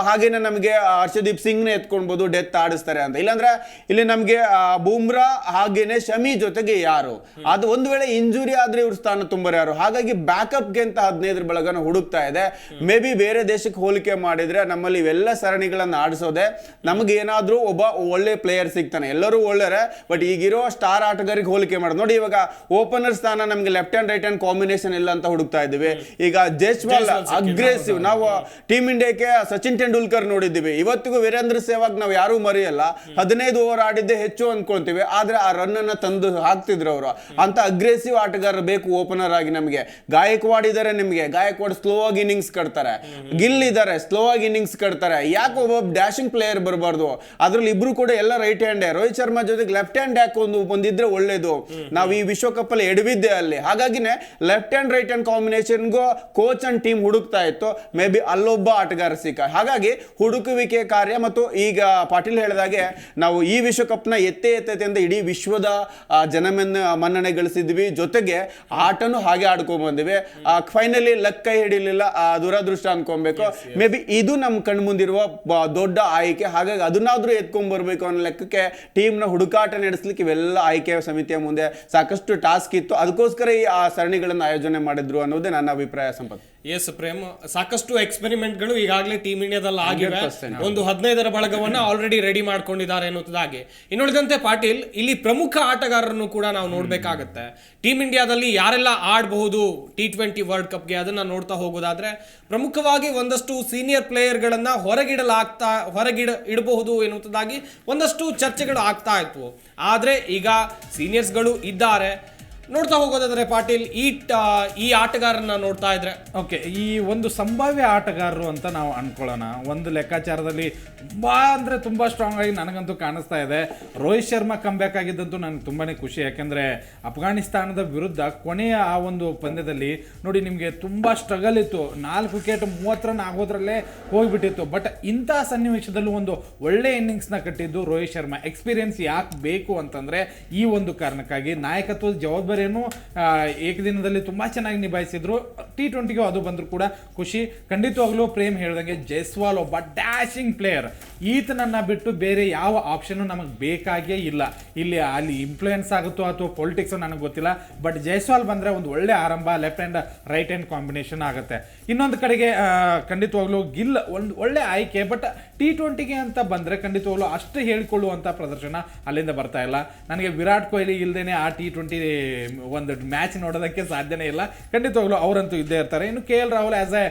Speaker 2: ಹಾಗೇನೆ ನಮಗೆ ಹರ್ಷದೀಪ್ ಸಿಂಗ್ನ ಡೆತ್ ಆಡಿಸ್ತಾರೆ ಅಂತ. ಇಲ್ಲಾಂದ್ರೆ ಇಲ್ಲಿ ನಮಗೆ ಬೂಮ್ರಾ ಹಾಗೇನೆ ಶಮಿ ಜೊತೆಗೆ ಯಾರು? ಅದು ಒಂದು ವೇಳೆ ಇಂಜುರಿ ಆದ್ರೆ ಇವ್ರ ಸ್ಥಾನ ತುಂಬರ ಯಾರು? ಹಾಗಾಗಿ ಬ್ಯಾಕಪ್ಗೆ ಅಂತ ಹದಿನೈದರ ಬಳಗನ ಹುಡುಕ್ತಾ ಇದೆ. ಮೇ ಬಿ ಬೇರೆ ದೇಶಕ್ಕೆ ಹೋಲಿಕೆ ಮಾಡಿದ್ರೆ ನಮ್ಮಲ್ಲಿ ಇವೆಲ್ಲ ಸರಣಿಗಳನ್ನ ಆಡಿಸೋದೆ ನಮ್ಗೆ ಏನಾದ್ರೂ ಒಬ್ಬ ಒಳ್ಳೆ ಪ್ಲೇಯರ್ ಸಿಗ್ತಾನೆ. ಎಲ್ಲರೂ ಒಳ್ಳೆಯರೆ ಬಟ್ ಈಗಿರೋ ಸ್ಟಾರ್ ಆಟಗಾರಿಗೆ ಹೋಲಿಕೆ ಮಾಡೋದು. ನೋಡಿ ಇವಾಗ ಓಪನರ್ ಸ್ಥಾನ ನಮ್ಗೆ left hand right hand combination ಇಲ್ಲ ಅಂತ ಹುಡುಕ್ತಾ ಇದ್ದೀವಿ. ಈಗ ಜೇಸ್ವಾಲ್ ಅಗ್ರೆಸಿವ್ ನಾವು ಟೀಮ್ ಇಂಡಿಯಾಕ್ಕೆ ಸಚಿನ್ ತೆಂಡೂಲ್ಕರ್ ನೋಡಿದ್ದೀವಿ. ಇವತ್ತಿಗೂ ವೀರೇಂದ್ರ ಸೆಹ್ವಾಗ್ ನಾವು ಯಾರೂ ಮರೆಯಲ್ಲ. ಹದಿನೈದು ಓವರ್ ಆಡಿದ್ದೆ ಹೆಚ್ಚು ಅಂದ್ಕೊಳ್ತೀವಿ ಆದ್ರೆ ಆ ರನ್ನನ್ನು ಅನ್ನ ತಂದು ಹಾಕ್ತಿದ್ರು ಅವರು. ಅಂತ ಅಗ್ರೆಸಿವ್ ಆಟಗಾರ ಬೇಕು ಓಪನರ್ ಆಗಿ ನಮಗೆ. ಗಾಯಕ್ವಾಡ್ ಮಾಡಿದ್ದಾರೆ ನಿಮಗೆ ಗಾಯಕ್ವಾಡ್ ಸ್ಲೋ ಆಗಿ ಇನ್ನಿಂಗ್ಸ್ ಕಟ್ತಾರೆ. ಗಿಲ್ ಇದ್ದಾರೆ ಸ್ಲೋ ಆಗಿ ಇನ್ನಿಂಗ್ಸ್ ಕಟ್ತಾರೆ. ಯಾಕೆ ಒಬ್ಬ ಡ್ಯಾಶಿಂಗ್ ಪ್ಲೇಯರ್ ಬರಬಾರ್ದು. ಅದ್ರಲ್ಲಿ ಇಬ್ರು ಕೂಡ ಎಲ್ಲ ರೈಟ್ ಹ್ಯಾಂಡ್. ರೋಹಿತ್ ಶರ್ಮಾ ಜೊತೆಗೆ ಲೆಫ್ಟ್ ಹ್ಯಾಂಡ್ ಯಾಕೆ ಒಂದು ಬಂದಿದ್ರೆ ಒಳ್ಳೇದು. ನಾವು ಈ ವಿಶ್ವಕಪ್ ಅಲ್ಲಿ ಎಡವಿದ್ದೆ ಅಲ್ಲಿ. ಹಾಗಾಗಿನೇ ಲೆಫ್ಟ್ ಹ್ಯಾಂಡ್, ರೈಟ್ ಹ್ಯಾಂಡ್ ಕಾಂಬಿನೇಷನ್ಗೂ ಕೋಚ್ ಅಂಡ್ ಟೀಮ್ ಹುಡುಕ್ತಾ ಇತ್ತು. ಮೇ ಬಿ ಅಲ್ಲೊಬ್ಬ ಆಟಗಾರ ಸಿಕ್ಕ ಹಾಗಾಗಿ ಹುಡುಕುವಿಕೆ ಕಾರ್ಯ ಮತ್ತು ಈಗ ಪಾಟೀಲ್ ಹೇಳಿದಾಗೆ ನಾವು ಈ ವಿಶ್ವಕಪ್ನ ಎತ್ತೆ ಎತ್ತೈತೆ ಅಂತ ಇಡೀ ವಿಶ್ವದ ಜನಮನ್ನ ಮನ್ನಣೆ ಗಳಿಸಿದ್ವಿ ಜೊತೆಗೆ ಆಟನೂ ಹಾಗೆ ಆಡ್ಕೊಂಡ್ ಬಂದಿವಿ ಫೈನಲಿ ಲೆಕ್ಕ ಕೈ ಹಿಡಿಲಿಲ್ಲ ಆ, ದುರದೃಷ್ಟ ಅನ್ಕೊಬೇಕು ಮೇ ಬಿ ಇದು ನಮ್ಮ ಕಣ್ಮುಂದಿರುವ ದೊಡ್ಡ ಆಯ್ಕೆ. ಹಾಗಾಗಿ ಅದನ್ನಾದ್ರೂ ಎತ್ಕೊಂಡ್ ಬರ್ಬೇಕು ಅನ್ನೋ ಲೆಕ್ಕಕ್ಕೆ ಟೀಮ್ನ ಹುಡುಕಾಟ ನಡೆಸಲಿಕ್ಕೆ ಇವೆಲ್ಲ ಆಯ್ಕೆ ಸಮಿತಿಯ ಮುಂದೆ ಸಾಕಷ್ಟು ಟಾಸ್ಕ್ ಇತ್ತು. ಅದಕ್ಕೋಸ್ಕರ ಈ ಆ ಸರಣಿಗಳನ್ನು ಆಯೋಜನೆ ಮಾಡಿದ್ರು ಅನ್ನೋದೇ ನನ್ನ ಅಭಿಪ್ರಾಯ ಸಂಪತ್
Speaker 1: ಎಸ್ ಪ್ರೇಮ್ ಸಾಕಷ್ಟು ಎಕ್ಸ್ಪೆರಿಮೆಂಟ್ಗಳು ಈಗಾಗಲೇ ಟೀಮ್ ಇಂಡಿಯಾದಲ್ಲಿ ಆಗಿವೆ. ಒಂದು ಹದಿನೈದರ ಬಳಗವನ್ನು ಆಲ್ರೆಡಿ ರೆಡಿ ಮಾಡ್ಕೊಂಡಿದ್ದಾರೆ ಅನ್ನೋದಾಗಿ ಇನ್ನುಳಿದಂತೆ ಪಾಟೀಲ್ ಇಲ್ಲಿ ಪ್ರಮುಖ ಆಟಗಾರರನ್ನು ಕೂಡ ನಾವು ನೋಡಬೇಕಾಗತ್ತೆ. ಟೀಮ್ ಇಂಡಿಯಾದಲ್ಲಿ ಯಾರೆಲ್ಲ ಆಡಬಹುದು ಟಿ ಟ್ವೆಂಟಿ ವರ್ಲ್ಡ್ ಕಪ್ಗೆ ಅದನ್ನ ನೋಡ್ತಾ ಹೋಗೋದಾದ್ರೆ ಪ್ರಮುಖವಾಗಿ ಒಂದಷ್ಟು ಸೀನಿಯರ್ ಪ್ಲೇಯರ್ಗಳನ್ನು ಹೊರಗಿಡಲಾಗ್ತಾ ಹೊರಗಿಡ ಇಡಬಹುದು ಎನ್ನುವುದಾಗಿ ಒಂದಷ್ಟು ಚರ್ಚೆಗಳು ಆಗ್ತಾ ಇತ್ತು ಆದರೆ ಈಗ ಸೀನಿಯರ್ಸ್ಗಳು ಇದ್ದಾರೆ. ನೋಡ್ತಾ ಹೋಗೋದಾದ್ರೆ ಪಾಟೀಲ್, ಈ ಈ ಆಟಗಾರನ ನೋಡ್ತಾ ಇದ್ರೆ.
Speaker 3: ಓಕೆ, ಈ ಒಂದು ಸಂಭಾವ್ಯ ಆಟಗಾರರು ಅಂತ ನಾವು ಅನ್ಕೊಳ್ಳೋಣ. ಒಂದು ಲೆಕ್ಕಾಚಾರದಲ್ಲಿ ತುಂಬಾ ಅಂದ್ರೆ ತುಂಬಾ ಸ್ಟ್ರಾಂಗ್ ಆಗಿ ನನಗಂತೂ ಕಾಣಿಸ್ತಾ ಇದೆ. ರೋಹಿತ್ ಶರ್ಮಾ ಕಂಬ್ಯಾಕ್ ಆಗಿದ್ದಂತೂ ನನಗೆ ತುಂಬಾನೇ ಖುಷಿ. ಯಾಕಂದ್ರೆ ಅಫ್ಘಾನಿಸ್ತಾನದ ವಿರುದ್ಧ ಕೊನೆಯ ಆ ಒಂದು ಪಂದ್ಯದಲ್ಲಿ ನೋಡಿ ನಿಮಗೆ ತುಂಬಾ ಸ್ಟ್ರಗಲ್ ಇತ್ತು. ನಾಲ್ಕು ವಿಕೆಟ್ ಮೂವತ್ತು ರನ್ ಆಗೋದ್ರಲ್ಲೇ ಹೋಗ್ಬಿಟ್ಟಿತ್ತು. ಬಟ್ ಇಂಥ ಸನ್ನಿವೇಶದಲ್ಲೂ ಒಂದು ಒಳ್ಳೆ ಇನ್ನಿಂಗ್ಸ್ನ ಕಟ್ಟಿದ್ದು ರೋಹಿತ್ ಶರ್ಮಾ. ಎಕ್ಸ್ಪೀರಿಯನ್ಸ್ ಯಾಕೆ ಬೇಕು ಅಂತಂದ್ರೆ ಈ ಒಂದು ಕಾರಣಕ್ಕಾಗಿ ನಾಯಕತ್ವದ ಜವಾಬ್ದಾರಿಯನ್ನು ಆ, ಏಕದಿನದಲ್ಲಿ ತುಂಬಾ ಚೆನ್ನಾಗಿ ನಿಭಾಯಿಸಿದ್ರು. ಟಿ ಟ್ವೆಂಟಿಗೂ ಅದು ಬಂದರೂ ಕೂಡ ಖುಷಿ. ಖಂಡಿತವಾಗ್ಲೂ ಪ್ರೇಮ್ ಹೇಳ್ದಂಗೆ ಜೈಸ್ವಾಲ್ ಒಬ್ಬ ಡ್ಯಾಶಿಂಗ್ ಪ್ಲೇಯರ್ ಈತನನ್ನ ಬಿಟ್ಟು ಬೇರೆ ಯಾವ ಆಪ್ಷನ್ ನಮಗೆ ಬೇಕಾಗಿಯೇ ಇಲ್ಲ. ಇಲ್ಲಿ ಅಲ್ಲಿ ಇನ್ಫ್ಲೂಯೆನ್ಸ್ ಆಗುತ್ತೋ ಅಥವಾ ಪೊಲಿಟಿಕ್ಸು ನನಗೆ ಗೊತ್ತಿಲ್ಲ. ಬಟ್ ಜೈಸ್ವಾಲ್ ಬಂದ್ರೆ ಒಂದು ಒಳ್ಳೆ ಆರಂಭ left hand right hand combination ಆಗುತ್ತೆ. ಇನ್ನೊಂದು ಕಡೆಗೆ ಖಂಡಿತವಾಗ್ಲು ಗಿಲ್ ಒಂದು ಒಳ್ಳೆ ಆಯ್ಕೆ. ಬಟ್ ಟಿ ಟ್ವೆಂಟಿಗೆ ಅಂತ ಬಂದ್ರೆ ಖಂಡಿತವಾಗ್ಲೂ ಅಷ್ಟು ಹೇಳಿಕೊಳ್ಳುವಂತ ಪ್ರದರ್ಶನ ಅಲ್ಲಿಂದ ಬರ್ತಾ ಇಲ್ಲ. ನನಗೆ ವಿರಾಟ್ ಕೊಹ್ಲಿ ಇಲ್ಲದೇನೆ ಆ ಟಿ ಟ್ವೆಂಟಿ ಒಂದು ಮ್ಯಾಚ್ ನೋಡೋದಕ್ಕೆ ಸಾಧ್ಯನೇ ಇಲ್ಲ. ಖಂಡಿತವಾಗ್ಲೂ ಅವರಂತೂ ಇದ್ದೇ ಇರ್ತಾರೆ. ಇನ್ನು K L Rahul as a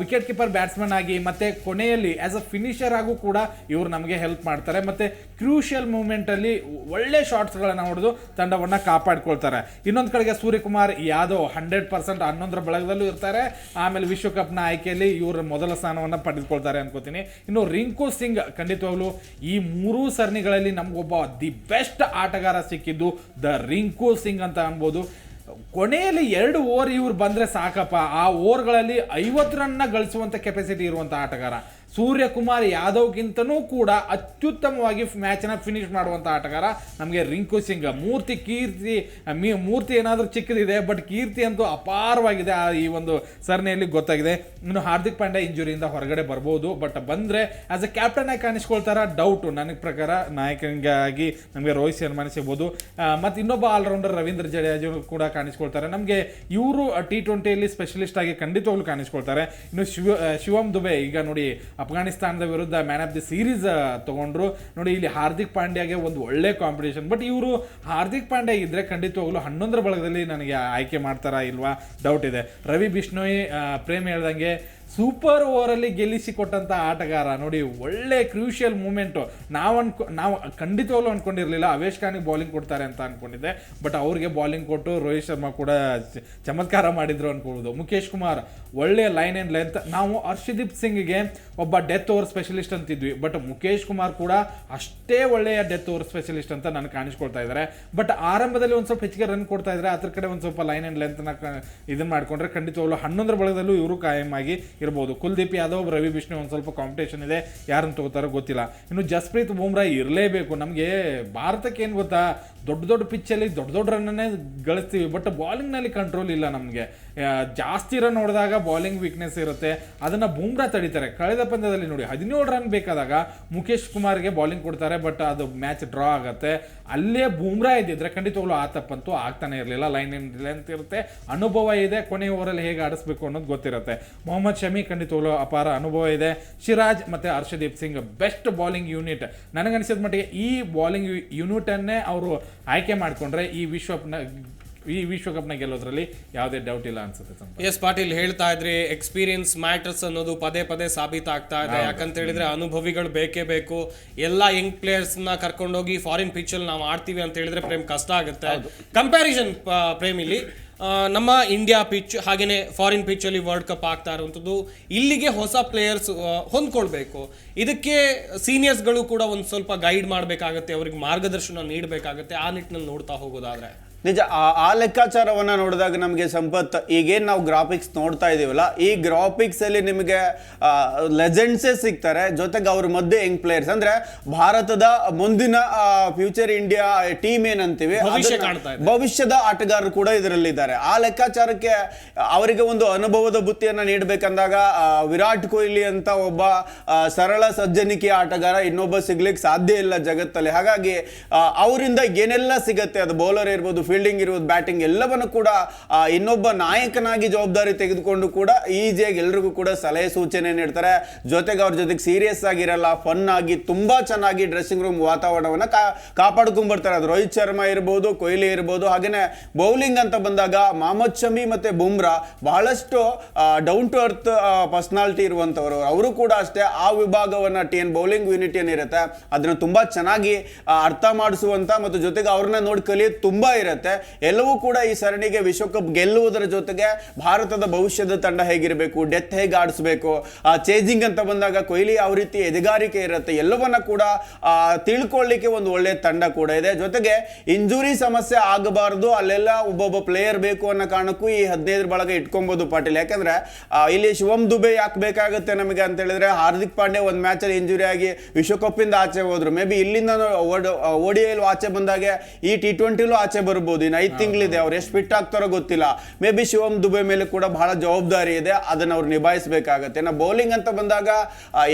Speaker 3: wicket keeper batsman ಆಗಿ ಮತ್ತೆ ಕೊನೆಯಲ್ಲಿ ಆಸ್ ಅ ಫಿನಿಷರ್ ಆಗೂ ಕೂಡ ಇವರು ನಮಗೆ ಹೆಲ್ಪ್ ಮಾಡ್ತಾರೆ. ಮತ್ತೆ ಕ್ರೂಷಿಯಲ್ ಮೂಮೆಂಟ್ ಅಲ್ಲಿ ಒಳ್ಳೆ ಶಾಟ್ಸ್ಗಳನ್ನು ಹೊಡೆದು ತಂಡವನ್ನ ಕಾಪಾಡ್ಕೊಳ್ತಾರೆ. ಇನ್ನೊಂದು ಕಡೆಗೆ ಸೂರ್ಯಕುಮಾರ್, ಯಾದವ್ ಹಂಡ್ರೆಡ್ ಪರ್ಸೆಂಟ್ ಹನ್ನೊಂದರ ಬಳಗದಲ್ಲೂ ಇರ್ತಾರೆ. ಆಮೇಲೆ ವಿಶ್ವಕಪ್ನ ಆಯ್ಕೆಯಲ್ಲಿ ಇವರು ಮೊದಲ ಸ್ಥಾನವನ್ನ ಪಡೆದುಕೊಳ್ತಾರೆ ಅನ್ಕೋತೀನಿ. ಇನ್ನು ರಿಂಕು ಸಿಂಗ್, ಖಂಡಿತವಾಗ್ಲೂ ಈ ಮೂರೂ ಸರಣಿಗಳಲ್ಲಿ ನಮಗೊಬ್ಬ ದಿ ಬೆಸ್ಟ್ ಆಟಗಾರ ಸಿಕ್ಕಿದ್ದು ದ ರಿಂಕು ಸಿಂಗ್ ಅಂತ ಅನ್ಬೋದು. ಕೊನೆಯಲ್ಲಿ ಎರಡು ಓವರ್ ಇವ್ರು ಬಂದ್ರೆ ಸಾಕಪ್ಪ. ಆ ಓವರ್ಗಳಲ್ಲಿ ಐವತ್ತು ರನ್ನ ಗಳಿಸುವಂತ ಕೆಪಾಸಿಟಿ ಇರುವಂತ ಆಟಗಾರ. ಸೂರ್ಯಕುಮಾರ್ ಯಾದವ್ಗಿಂತನೂ ಕೂಡ ಅತ್ಯುತ್ತಮವಾಗಿ ಮ್ಯಾಚನ್ನು ಫಿನಿಶ್ ಮಾಡುವಂಥ ಆಟಗಾರ ನಮಗೆ ರಿಂಕು ಸಿಂಗ್. ಮೂರ್ತಿ ಕೀರ್ತಿ, ಮೀ, ಮೂರ್ತಿ ಏನಾದರೂ ಚಿಕ್ಕದಿದೆ ಬಟ್ ಕೀರ್ತಿ ಅಂತೂ ಅಪಾರವಾಗಿದೆ ಆ ಈ ಒಂದು ಸರಣಿಯಲ್ಲಿ ಗೊತ್ತಾಗಿದೆ. ಇನ್ನು ಹಾರ್ದಿಕ್ ಪಾಂಡ್ಯ ಇಂಜುರಿಯಿಂದ ಹೊರಗಡೆ ಬರ್ಬೋದು ಬಟ್ ಬಂದರೆ ಆಸ್ ಎ ಕ್ಯಾಪ್ಟನ್ ಆಗಿ ಕಾಣಿಸ್ಕೊಳ್ತಾರ ಡೌಟು ನನಗೆ ಪ್ರಕಾರ ನಾಯಕನಿಗಾಗಿ ನಮಗೆ ರೋಹಿತ್ ಶರ್ಮಾನೇ ಸಿಗ್ಬೋದು ಮತ್ತು ಇನ್ನೊಬ್ಬ ಆಲ್ರೌಂಡರ್ ರವೀಂದ್ರ ಜಡೇಜು ಕೂಡ ಕಾಣಿಸ್ಕೊಳ್ತಾರೆ. ನಮಗೆ ಇವರು ಟಿ ಟ್ವೆಂಟಿಯಲ್ಲಿ ಸ್ಪೆಷಲಿಸ್ಟ್ ಆಗಿ ಖಂಡಿತವಾಗ್ಲೂ ಕಾಣಿಸ್ಕೊಳ್ತಾರೆ. ಇನ್ನು ಶಿವಂ ಶಿವಮ್ ದುಬೆ, ಈಗ ನೋಡಿ ಅಫ್ಘಾನಿಸ್ತಾನದ ವಿರುದ್ಧ ಮ್ಯಾನ್ ಆಫ್ ದಿ ಸೀರೀಸ್ ತಗೊಂಡ್ರು. ನೋಡಿ, ಇಲ್ಲಿ ಹಾರ್ದಿಕ್ ಪಾಂಡ್ಯಗೆ ಒಂದು ಒಳ್ಳೆ ಕಾಂಪಿಟೇಷನ್ ಬಟ್ ಇವರು ಹಾರ್ದಿಕ್ ಪಾಂಡ್ಯ ಇದ್ರೆ ಖಂಡಿತವಾಗ್ಲೂ ಹನ್ನೊಂದರ ಬಳಗದಲ್ಲಿ ನನಗೆ ಆಯ್ಕೆ ಮಾಡ್ತಾರಾ ಇಲ್ವಾ? ಡೌಟ್ ಇದೆ. ರವಿ ಬಿಷ್ಣೋಯಿ ಪ್ರೇಮ್ ಹೇಳ್ದಂಗೆ ಸೂಪರ್ ಓವರಲ್ಲಿ ಗೆಲ್ಲಿಸಿ ಕೊಟ್ಟಂತ ಆಟಗಾರ. ನೋಡಿ, ಒಳ್ಳೆ ಕ್ರೂಷಿಯಲ್ ಮೂಮೆಂಟು ನಾವು ಅನ್ಕೊ, ನಾವು ಖಂಡಿತವಾಗ್ಲೂ ಅಂದ್ಕೊಂಡಿರಲಿಲ್ಲ ಅವೇಶ್ ಖಾನಿಗೆ ಬೌಲಿಂಗ್ ಕೊಡ್ತಾರೆ ಅಂತ ಅನ್ಕೊಂಡಿದ್ದೆ. ಬಟ್ ಅವ್ರಿಗೆ ಬೌಲಿಂಗ್ ಕೊಟ್ಟು ರೋಹಿತ್ ಶರ್ಮಾ ಕೂಡ ಚಮತ್ಕಾರ ಮಾಡಿದ್ರು ಅನ್ಕೊಳ್ಬೋದು ಮುಖೇಶ್ ಕುಮಾರ್, ಒಳ್ಳೆ ಲೈನ್ ಆ್ಯಂಡ್ ಲೆಂತ್ ನಾವು ಹರ್ಷದೀಪ್ ಸಿಂಗ್ಗೆ ಒಬ್ಬ ಡೆತ್ ಓವರ್ ಸ್ಪೆಷಲಿಸ್ಟ್ ಅಂತಿದ್ವಿ. ಬಟ್ ಮುಖೇಶ್ ಕುಮಾರ್ ಕೂಡ ಅಷ್ಟೇ ಒಳ್ಳೆಯ ಡೆತ್ ಓವರ್ ಸ್ಪೆಷಲಿಸ್ಟ್ ಅಂತ ನನಗೆ ಕಾಣಿಸ್ಕೊಳ್ತಾ ಇದ್ದಾರೆ ಬಟ್ ಆರಂಭದಲ್ಲಿ ಒಂದು ಸ್ವಲ್ಪ ಹೆಚ್ಚಿಗೆ ರನ್ ಕೊಡ್ತಾ ಇದ್ದಾರೆ ಅದ್ರ ಕಡೆ ಒಂದು ಸ್ವಲ್ಪ ಲೈನ್ ಆ್ಯಂಡ್ ಲೆಂತ್ನ ಇದನ್ನ ಮಾಡಿಕೊಂಡ್ರೆ ಖಂಡಿತವಾಗ್ಲೂ ಹನ್ನೊಂದರ ಬಳಗದಲ್ಲೂ ಇವರು ಕಾಯಂ ಆಗಿ ಇರ್ಬೋದು. ಕುಲ್ದೀಪ್ ಯಾದವ್, ರವಿ ಬಿಷ್ಣು ಒಂದು ಸ್ವಲ್ಪ ಕಾಂಪಿಟೇಷನ್ ಇದೆ. ಯಾರನ್ನು ತಗೋತಾರೋ ಗೊತ್ತಿಲ್ಲ. ಇನ್ನು ಜಸ್ಪ್ರೀತ್ ಬೂಮ್ರಾ ಇರಲೇಬೇಕು. ನಮಗೆ ಭಾರತಕ್ಕೆ ಏನು ಗೊತ್ತಾ? ದೊಡ್ಡ ದೊಡ್ಡ ಪಿಚ್ಚಲ್ಲಿ ದೊಡ್ಡ ದೊಡ್ಡ ರನ್ನನ್ನೇ ಗಳಿಸ್ತೀವಿ. ಬಟ್ ಬಾಲಿಂಗ್ನಲ್ಲಿ ಕಂಟ್ರೋಲ್ ಇಲ್ಲ ನಮಗೆ. ಜಾಸ್ತಿ ರನ್ ಹೊಡೆದಾಗ ಬಾಲಿಂಗ್ ವೀಕ್ನೆಸ್ ಇರುತ್ತೆ. ಅದನ್ನು ಬೂಮ್ರಾ ತಡಿತಾರೆ. ಕಳೆದ ಪಂದ್ಯದಲ್ಲಿ ನೋಡಿ, ಹದಿನೇಳು ರನ್ ಬೇಕಾದಾಗ ಮುಖೇಶ್ ಕುಮಾರ್ಗೆ ಬಾಲಿಂಗ್ ಕೊಡ್ತಾರೆ. ಬಟ್ ಅದು ಮ್ಯಾಚ್ ಡ್ರಾ ಆಗುತ್ತೆ. ಅಲ್ಲೇ ಬೂಮ್ರಾ ಇದ್ದಿದ್ರೆ ಖಂಡಿತವಾಗ್ಲೂ ಆ ತಪ್ಪಂತೂ ಆಗ್ತಾನೆ ಇರಲಿಲ್ಲ. ಲೈನ್ ಅಂತ ಇರುತ್ತೆ. ಅನುಭವ ಇದೆ, ಕೊನೆ ಓವರಲ್ಲಿ ಹೇಗೆ ಆಡಿಸ್ಬೇಕು ಅನ್ನೋದು ಗೊತ್ತಿರುತ್ತೆ. ಮೊಹಮ್ಮದ್ ಶಮಿ ಖಂಡಿತವಾಗ್ಲೂ ಅಪಾರ ಅನುಭವ ಇದೆ. ಶಿರಾಜ್ ಮತ್ತು Harshdeep Singh best bowling unit ನನಗನ್ಸಿದ ಮಟ್ಟಿಗೆ ಈ ಬೌಲಿಂಗ್ ಯೂನಿಟನ್ನೇ ಅವರು ಆಯ್ಕೆ ಮಾಡಿಕೊಂಡ್ರೆ ಈ ವಿಶ್ವಪ್ನ ಈ ವಿಶ್ವಕಪ್ನ ಗೆಲ್ಲೋದ್ರಲ್ಲಿ ಯಾವುದೇ ಡೌಟ್ ಇಲ್ಲ ಅನ್ಸುತ್ತೆ.
Speaker 1: ಎಸ್ ಪಾಟೀಲ್ ಹೇಳ್ತಾ ಇದ್ರಿ ಎಕ್ಸ್ಪೀರಿಯನ್ಸ್ ಮ್ಯಾಟರ್ಸ್ ಅನ್ನೋದು ಪದೇ ಪದೇ ಸಾಬೀತಾಗ್ತಾ ಇದೆ. ಯಾಕಂತ ಹೇಳಿದ್ರೆ ಅನುಭವಿಗಳು ಬೇಕೇ ಬೇಕು. ಎಲ್ಲ ಯಂಗ್ ಪ್ಲೇಯರ್ಸ್ನ ನ ಕರ್ಕೊಂಡೋಗಿ ಫಾರಿನ್ ಪಿಚ್ ಅಲ್ಲಿ ನಾವು ಆಡ್ತೀವಿ ಅಂತ ಹೇಳಿದ್ರೆ ಪ್ರೇಮ್ ಕಷ್ಟ ಆಗುತ್ತೆ. ಕಂಪ್ಯಾರಿಸನ್ ಪ್ರೇಮ್ ಇಲ್ಲಿ. ನಮ್ಮ ಇಂಡಿಯಾ ಪಿಚ್ ಹಾಗೇನೆ ಫಾರಿನ್ ಪಿಚ್ ಅಲ್ಲಿ ವರ್ಲ್ಡ್ ಕಪ್ ಆಗ್ತಾ ಇರುವಂಥದ್ದು ಇಲ್ಲಿಗೆ ಹೊಸ ಪ್ಲೇಯರ್ಸ್ ಹೊಂದ್ಕೊಳ್ಬೇಕು. ಇದಕ್ಕೆ ಸೀನಿಯರ್ಸ್ಗಳು ಕೂಡ ಒಂದು ಸ್ವಲ್ಪ ಗೈಡ್ ಮಾಡಬೇಕಾಗತ್ತೆ ಅವ್ರಿಗೆ ಮಾರ್ಗದರ್ಶನ ನೀಡಬೇಕಾಗತ್ತೆ ಆ ನಿಟ್ಟಿನಲ್ಲಿ ನೋಡ್ತಾ ಹೋಗೋದಾದ್ರೆ.
Speaker 2: ನಿಜ ಆ- ಲೆಕ್ಕಾಚಾರವನ್ನ ನೋಡಿದಾಗ ನಮಗೆ ಸಂಪತ್ ಈಗೇನು ನಾವು ಗ್ರಾಫಿಕ್ಸ್ ನೋಡ್ತಾ ಇದ್ದೀವಲ್ಲ ಈ ಗ್ರಾಫಿಕ್ಸ್ ಅಲ್ಲಿ ನಿಮಗೆ ಲೆಜೆಂಡ್ಸೇ ಸಿಗ್ತಾರೆ. ಜೊತೆಗೆ ಅವ್ರ ಮಧ್ಯೆ ಯಂಗ್ ಪ್ಲೇಯರ್ಸ್ ಅಂದ್ರೆ ಭಾರತದ ಮುಂದಿನ ಫ್ಯೂಚರ್ ಇಂಡಿಯಾ ಟೀಮ್ ಏನಂತೀವಿ. ಭವಿಷ್ಯದ ಆಟಗಾರರು ಕೂಡ ಇದರಲ್ಲಿದ್ದಾರೆ. ಆ ಲೆಕ್ಕಾಚಾರಕ್ಕೆ ಅವರಿಗೆ ಒಂದು ಅನುಭವದ ಬುತ್ತಿಯನ್ನು ನೀಡಬೇಕಂದಾಗ ವಿರಾಟ್ ಕೊಹ್ಲಿ ಅಂತ ಒಬ್ಬ ಸರಳ ಸಜ್ಜನಿಕೆಯ ಆಟಗಾರ ಇನ್ನೊಬ್ಬ ಸಿಗ್ಲಿಕ್ಕೆ ಸಾಧ್ಯ ಇಲ್ಲ ಜಗತ್ತಲ್ಲಿ. ಹಾಗಾಗಿ ಅವರಿಂದ ಏನೆಲ್ಲ ಸಿಗತ್ತೆ ಅದು ಬೌಲರ್ ಇರ್ಬೋದು ಫೀಲ್ಡಿಂಗ್ ಇರ್ಬೋದು ಬ್ಯಾಟಿಂಗ್ ಎಲ್ಲವನ್ನು ಕೂಡ ಇನ್ನೊಬ್ಬ ನಾಯಕನಾಗಿ ಜವಾಬ್ದಾರಿ ತೆಗೆದುಕೊಂಡು ಕೂಡ ಈಜಿಯಾಗಿ ಎಲ್ರಿಗೂ ಕೂಡ ಸಲಹೆ ಸೂಚನೆ ನೀಡ್ತಾರೆ. ಜೊತೆಗೆ ಅವ್ರ ಜೊತೆಗೆ ಸೀರಿಯಸ್ ಆಗಿರಲ್ಲ ಫನ್ ಆಗಿ, ತುಂಬಾ ಚೆನ್ನಾಗಿ ಡ್ರೆಸ್ಸಿಂಗ್ ರೂಮ್ ವಾತಾವರಣವನ್ನು ಕಾ ಬರ್ತಾರೆ ಅದು ರೋಹಿತ್ ಶರ್ಮಾ ಇರ್ಬೋದು, ಕೊಹ್ಲಿ ಇರ್ಬೋದು, ಹಾಗೇನೆ ಬೌಲಿಂಗ್ ಅಂತ ಬಂದಾಗ ಮೊಹಮ್ಮದ್ ಶಮಿ ಮತ್ತೆ ಬುಮ್ರಾ ಬಹಳಷ್ಟು ಡೌನ್ ಟು ಅರ್ತ್ ಪರ್ಸನಾಲಿಟಿ ಇರುವಂಥವರು ಅವರು ಕೂಡ ಅಷ್ಟೇ ಆ ವಿಭಾಗವನ್ನ ಟಿ ಎನ್ ಬೌಲಿಂಗ್ ಯೂನಿಟ್ ಏನಿರುತ್ತೆ, ಅದನ್ನ ತುಂಬಾ ಚೆನ್ನಾಗಿ ಅರ್ಥ ಮಾಡಿಸುವಂತ ಮತ್ತು ಜೊತೆಗೆ ಅವ್ರನ್ನ ನೋಡಿ ಕಲಿಯೋದು ತುಂಬಾ ಇರುತ್ತೆ. ಎಲ್ಲವೂ ಕೂಡ ಈ ಸರಣಿಗೆ ವಿಶ್ವಕಪ್ ಗೆಲ್ಲುವುದರ ಜೊತೆಗೆ ಭಾರತದ ಭವಿಷ್ಯದ ತಂಡ ಹೇಗಿರಬೇಕು, ಡೆತ್ ಹೇಗೆ ಆ ಚೇಂಜಿಂಗ್ ಅಂತ ಬಂದಾಗ ಕೊಹ್ಲಿ ಯಾವ ರೀತಿ ಎದೆಗಾರಿಕೆ ಇರುತ್ತೆ ಎಲ್ಲವನ್ನ ಕೂಡ ತಿಳ್ಕೊಳ್ಳಿಕ್ಕೆ ಒಂದು ಒಳ್ಳೆ ತಂಡ ಕೂಡ ಇದೆ. ಜೊತೆಗೆ ಇಂಜುರಿ ಸಮಸ್ಯೆ ಆಗಬಾರದು, ಅಲ್ಲೆಲ್ಲ ಒಬ್ಬೊಬ್ಬ ಪ್ಲೇಯರ್ ಬೇಕು ಅನ್ನೋ ಕಾರಣಕ್ಕೂ ಈ ಹದಿನೈದರ ಬಳಗ ಇಟ್ಕೊಬಹುದು ಪಾಟೀಲ್. ಯಾಕಂದ್ರೆ ಇಲ್ಲಿ ಶಿವಮ್ ದುಬೆ ಯಾಕೆ ಬೇಕಾಗುತ್ತೆ ನಮಗೆ ಅಂತ ಹೇಳಿದ್ರೆ, ಹಾರ್ದಿಕ್ ಪಾಂಡೆ ಒಂದು ಮ್ಯಾಚಲ್ಲಿ ಇಂಜುರಿ ಆಗಿ ವಿಶ್ವಕಪ್ ಇಂದ ಆಚೆ ಹೋದ್ರು. ಮೇ ಬಿ ಇಲ್ಲಿಂದ ಓಡಿಯಲ್ಲೂ ಆಚೆ ಬಂದಾಗೆ ಈ ಟಿ ಟ್ವೆಂಟಿಲೂ ಆಚೆ ಬರ್ಬೋದು ಇನ್ನು ಐದು ತಿಂಗಳಿದೆ ಅವ್ರು ಎಷ್ಟು ಫಿಟ್ ಆಗ್ತಾರೋ ಗೊತ್ತಿಲ್ಲ. ಮೇ ಬಿ ಶಿವಮ್ ದುಬೆ ಮೇಲೆ ಕೂಡ ಬಹಳ ಜವಾಬ್ದಾರಿ ಇದೆ ಅದನ್ನ ಅವ್ರು ನಿಭಾಯಿಸಬೇಕಾಗತ್ತೆ. ನಾ ಬೌಲಿಂಗ್ ಅಂತ ಬಂದಾಗ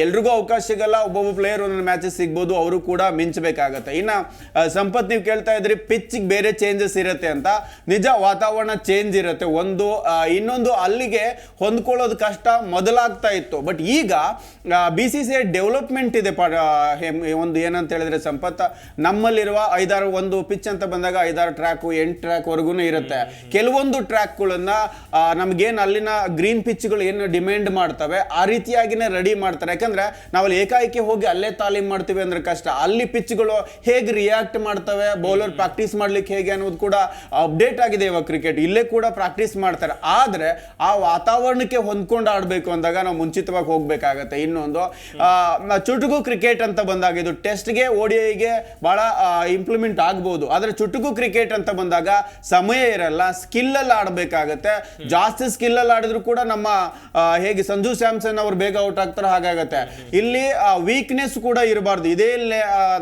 Speaker 2: ಎಲ್ರಿಗೂ ಅವಕಾಶ ಸಿಗಲ್ಲ ಒಬ್ಬೊಬ್ಬ ಪ್ಲೇಯರ್ ಒಂದೊಂದು ಮ್ಯಾಚಸ್ ಸಿಗ್ಬೋದು ಅವರು ಕೂಡ ಮಿಂಚಬೇಕಾಗತ್ತೆ. ಇನ್ನು ಸಂಪತ್ ನೀವು ಕೇಳ್ತಾ ಇದ್ರಿ ಪಿಚ್ ಬೇರೆ ಚೇಂಜಸ್ ಇರುತ್ತೆ ಅಂತ. ನಿಜ ವಾತಾವರಣ ಚೇಂಜ್ ಇರುತ್ತೆ. ಒಂದು ಇನ್ನೊಂದು ಅಲ್ಲಿಗೆ ಹೊಂದ್ಕೊಳ್ಳೋದು ಕಷ್ಟ ಮೊದಲಾಗ್ತಾ ಇತ್ತು. ಬಟ್ ಈಗ B C C I development ಇದೆ ಪ- ಒಂದು ಏನಂತ ಹೇಳಿದ್ರೆ ಸಂಪತ್ ನಮ್ಮಲ್ಲಿರುವ ಐದಾರು ಒಂದು ಪಿಚ್ ಅಂತ ಬಂದಾಗ ಐದಾರು ಟ್ರ್ಯಾಕ್ ಎಂಟು ಟ್ರ್ಯಾಕ್ ವರೆಗೂ ಇರುತ್ತೆ. ಕೆಲವೊಂದು ಟ್ರ್ಯಾಕ್ಗಳನ್ನ ನಮಗೇನು ಅಲ್ಲಿನ ಗ್ರೀನ್ ಪಿಚ್ಗಳು ಏನು ಡಿಮ್ಯಾಂಡ್ ಮಾಡ್ತವೆ, ಆ ರೀತಿಯಾಗಿನೇ ರೆಡಿ ಮಾಡ್ತಾರೆ. ಯಾಕಂದ್ರೆ ನಾವಲ್ಲಿ ಏಕಾಏಕಿ ಹೋಗಿ ಅಲ್ಲೇ ತಾಲೀಮ್ ಮಾಡ್ತೀವಿ ಅಂದ್ರೆ ಕಷ್ಟ. ಅಲ್ಲಿ ಪಿಚ್ಗಳು ಹೇಗೆ ರಿಯಾಕ್ಟ್ ಮಾಡ್ತವೆ ಬೌಲರ್ ಪ್ರಾಕ್ಟೀಸ್ ಮಾಡ್ಲಿಕ್ಕೆ ಹೇಗೆ ಅನ್ನೋದು ಕೂಡ ಅಪ್ಡೇಟ್ ಆಗಿದೆ ಇವಾಗ ಕ್ರಿಕೆಟ್ ಇಲ್ಲೇ ಕೂಡ ಪ್ರಾಕ್ಟೀಸ್ ಮಾಡ್ತಾರೆ. ಆದ್ರೆ ಆ ವಾತಾವರಣಕ್ಕೆ ಹೊಂದ್ಕೊಂಡು ಆಡಬೇಕು ಅಂದಾಗ ನಾವು ಮುಂಚಿತವಾಗಿ ಹೋಗ್ಬೇಕಾಗತ್ತೆ. ಇನ್ನೊಂದು ಚುಟುಕು ಕ್ರಿಕೆಟ್ ಅಂತ ಬಂದಾಗ ಇದು ಟೆಸ್ಟ್ಗೆ ಓಡಿಐಗೆ ಬಹಳ ಇಂಪ್ಲಿಮೆಂಟ್ ಆಗ್ಬೋದು. ಆದ್ರೆ ಚುಟುಕು ಕ್ರಿಕೆಟ್ ಅಂತ ಬಂದಾಗ ಸಮಯ ಇರಲ್ಲ ಸ್ಕಿಲ್ ಅಲ್ಲಿ ಆಡಬೇಕಾಗತ್ತೆ. ಜಾಸ್ತಿ ಸ್ಕಿಲ್ ಅಲ್ಲಿ ಆಡಿದ್ರು ಕೂಡ ನಮ್ಮ ಹೇಗೆ ಸಂಜು ಸ್ಯಾಮ್ಸನ್ ಅವರು ಬೇಗ ಔಟ್ ಆಗ್ತಾರೆ ಹಾಗಾಗತ್ತೆ ಇಲ್ಲಿ ವೀಕ್ನೆಸ್ ಕೂಡ ಇರಬಾರ್ದು. ಇದೇ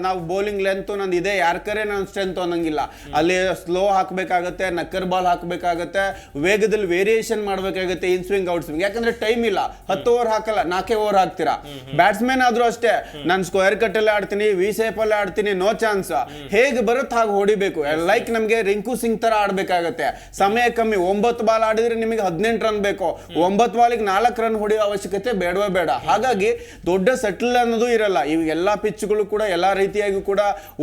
Speaker 2: ನಾವು ಬೌಲಿಂಗ್ ಲೆಂತ್ ನಂದು ಇದೆ. ಯಾರ್ಕರೆ ನನ್ನ ಸ್ಟ್ರೆಂತ್ ಅನ್ನಂಗಿಲ್ಲ. ಅಲ್ಲಿ ಸ್ಲೋ ಹಾಕಬೇಕಾಗತ್ತೆ ನಕ್ಕರ್ ಬಾಲ್ ಹಾಕ್ಬೇಕಾಗತ್ತೆ, ವೇಗದಲ್ಲಿ ವೇರಿಯೇಷನ್ ಮಾಡ್ಬೇಕಾಗತ್ತೆ ಇನ್ ಸ್ವಿಂಗ್ ಔಟ್ ಸ್ವಿಂಗ್ ಯಾಕಂದ್ರೆ ಟೈಮ್ ಇಲ್ಲ. ಹತ್ತು ಓವರ್ ಹಾಕಲ್ಲ, ನಾಲ್ಕೇ ಓವರ್ ಹಾಕ್ತೀರಾ? ಬ್ಯಾಟ್ಸ್ಮನ್ ಆದ್ರೂ ಅಷ್ಟೇ. ನಾನು ಸ್ಕ್ವೇರ್ ಕಟ್ ಅಲ್ಲಿ ಆಡ್ತೀನಿ ವಿ ಸೇಫ್ ಆಡ್ತೀನಿ ನೋ ಚಾನ್ಸ್ ಹೇಗೆ ಬರುತ್ತೆ ಹಾಗೆ ಹೊಡಿಬೇಕು. ಲೈಕ್ ನಮಗೆ ರಿಂಕು ಸಿಂಗ್ ತರ ಆಡ್ಬೇಕಾಗತ್ತೆ. ಸಮಯ ಕಮ್ಮಿ ಒಂಬತ್ತು ಬಾಲ್ ಆಡಿದ್ರೆ ನಿಮಗೆ ಹದಿನೆಂಟು ರನ್ ಬೇಕು. ಒಂಬತ್ತು ಬಾಲಿಗೆ ನಾಲ್ಕು ರನ್ ಹೊಡೆಯೋ ಅವಶ್ಯಕತೆ ಬೇಡವೇ ಬೇಡ. ಹಾಗಾಗಿ ದೊಡ್ಡ ಸೆಟ್ಲ್ ಅನ್ನೋದು ಇರಲ್ಲ. ಇವು ಎಲ್ಲಾ ಪಿಚ್ಗಳು ಕೂಡ ಎಲ್ಲಾ ರೀತಿಯಾಗಿ ಕೂಡ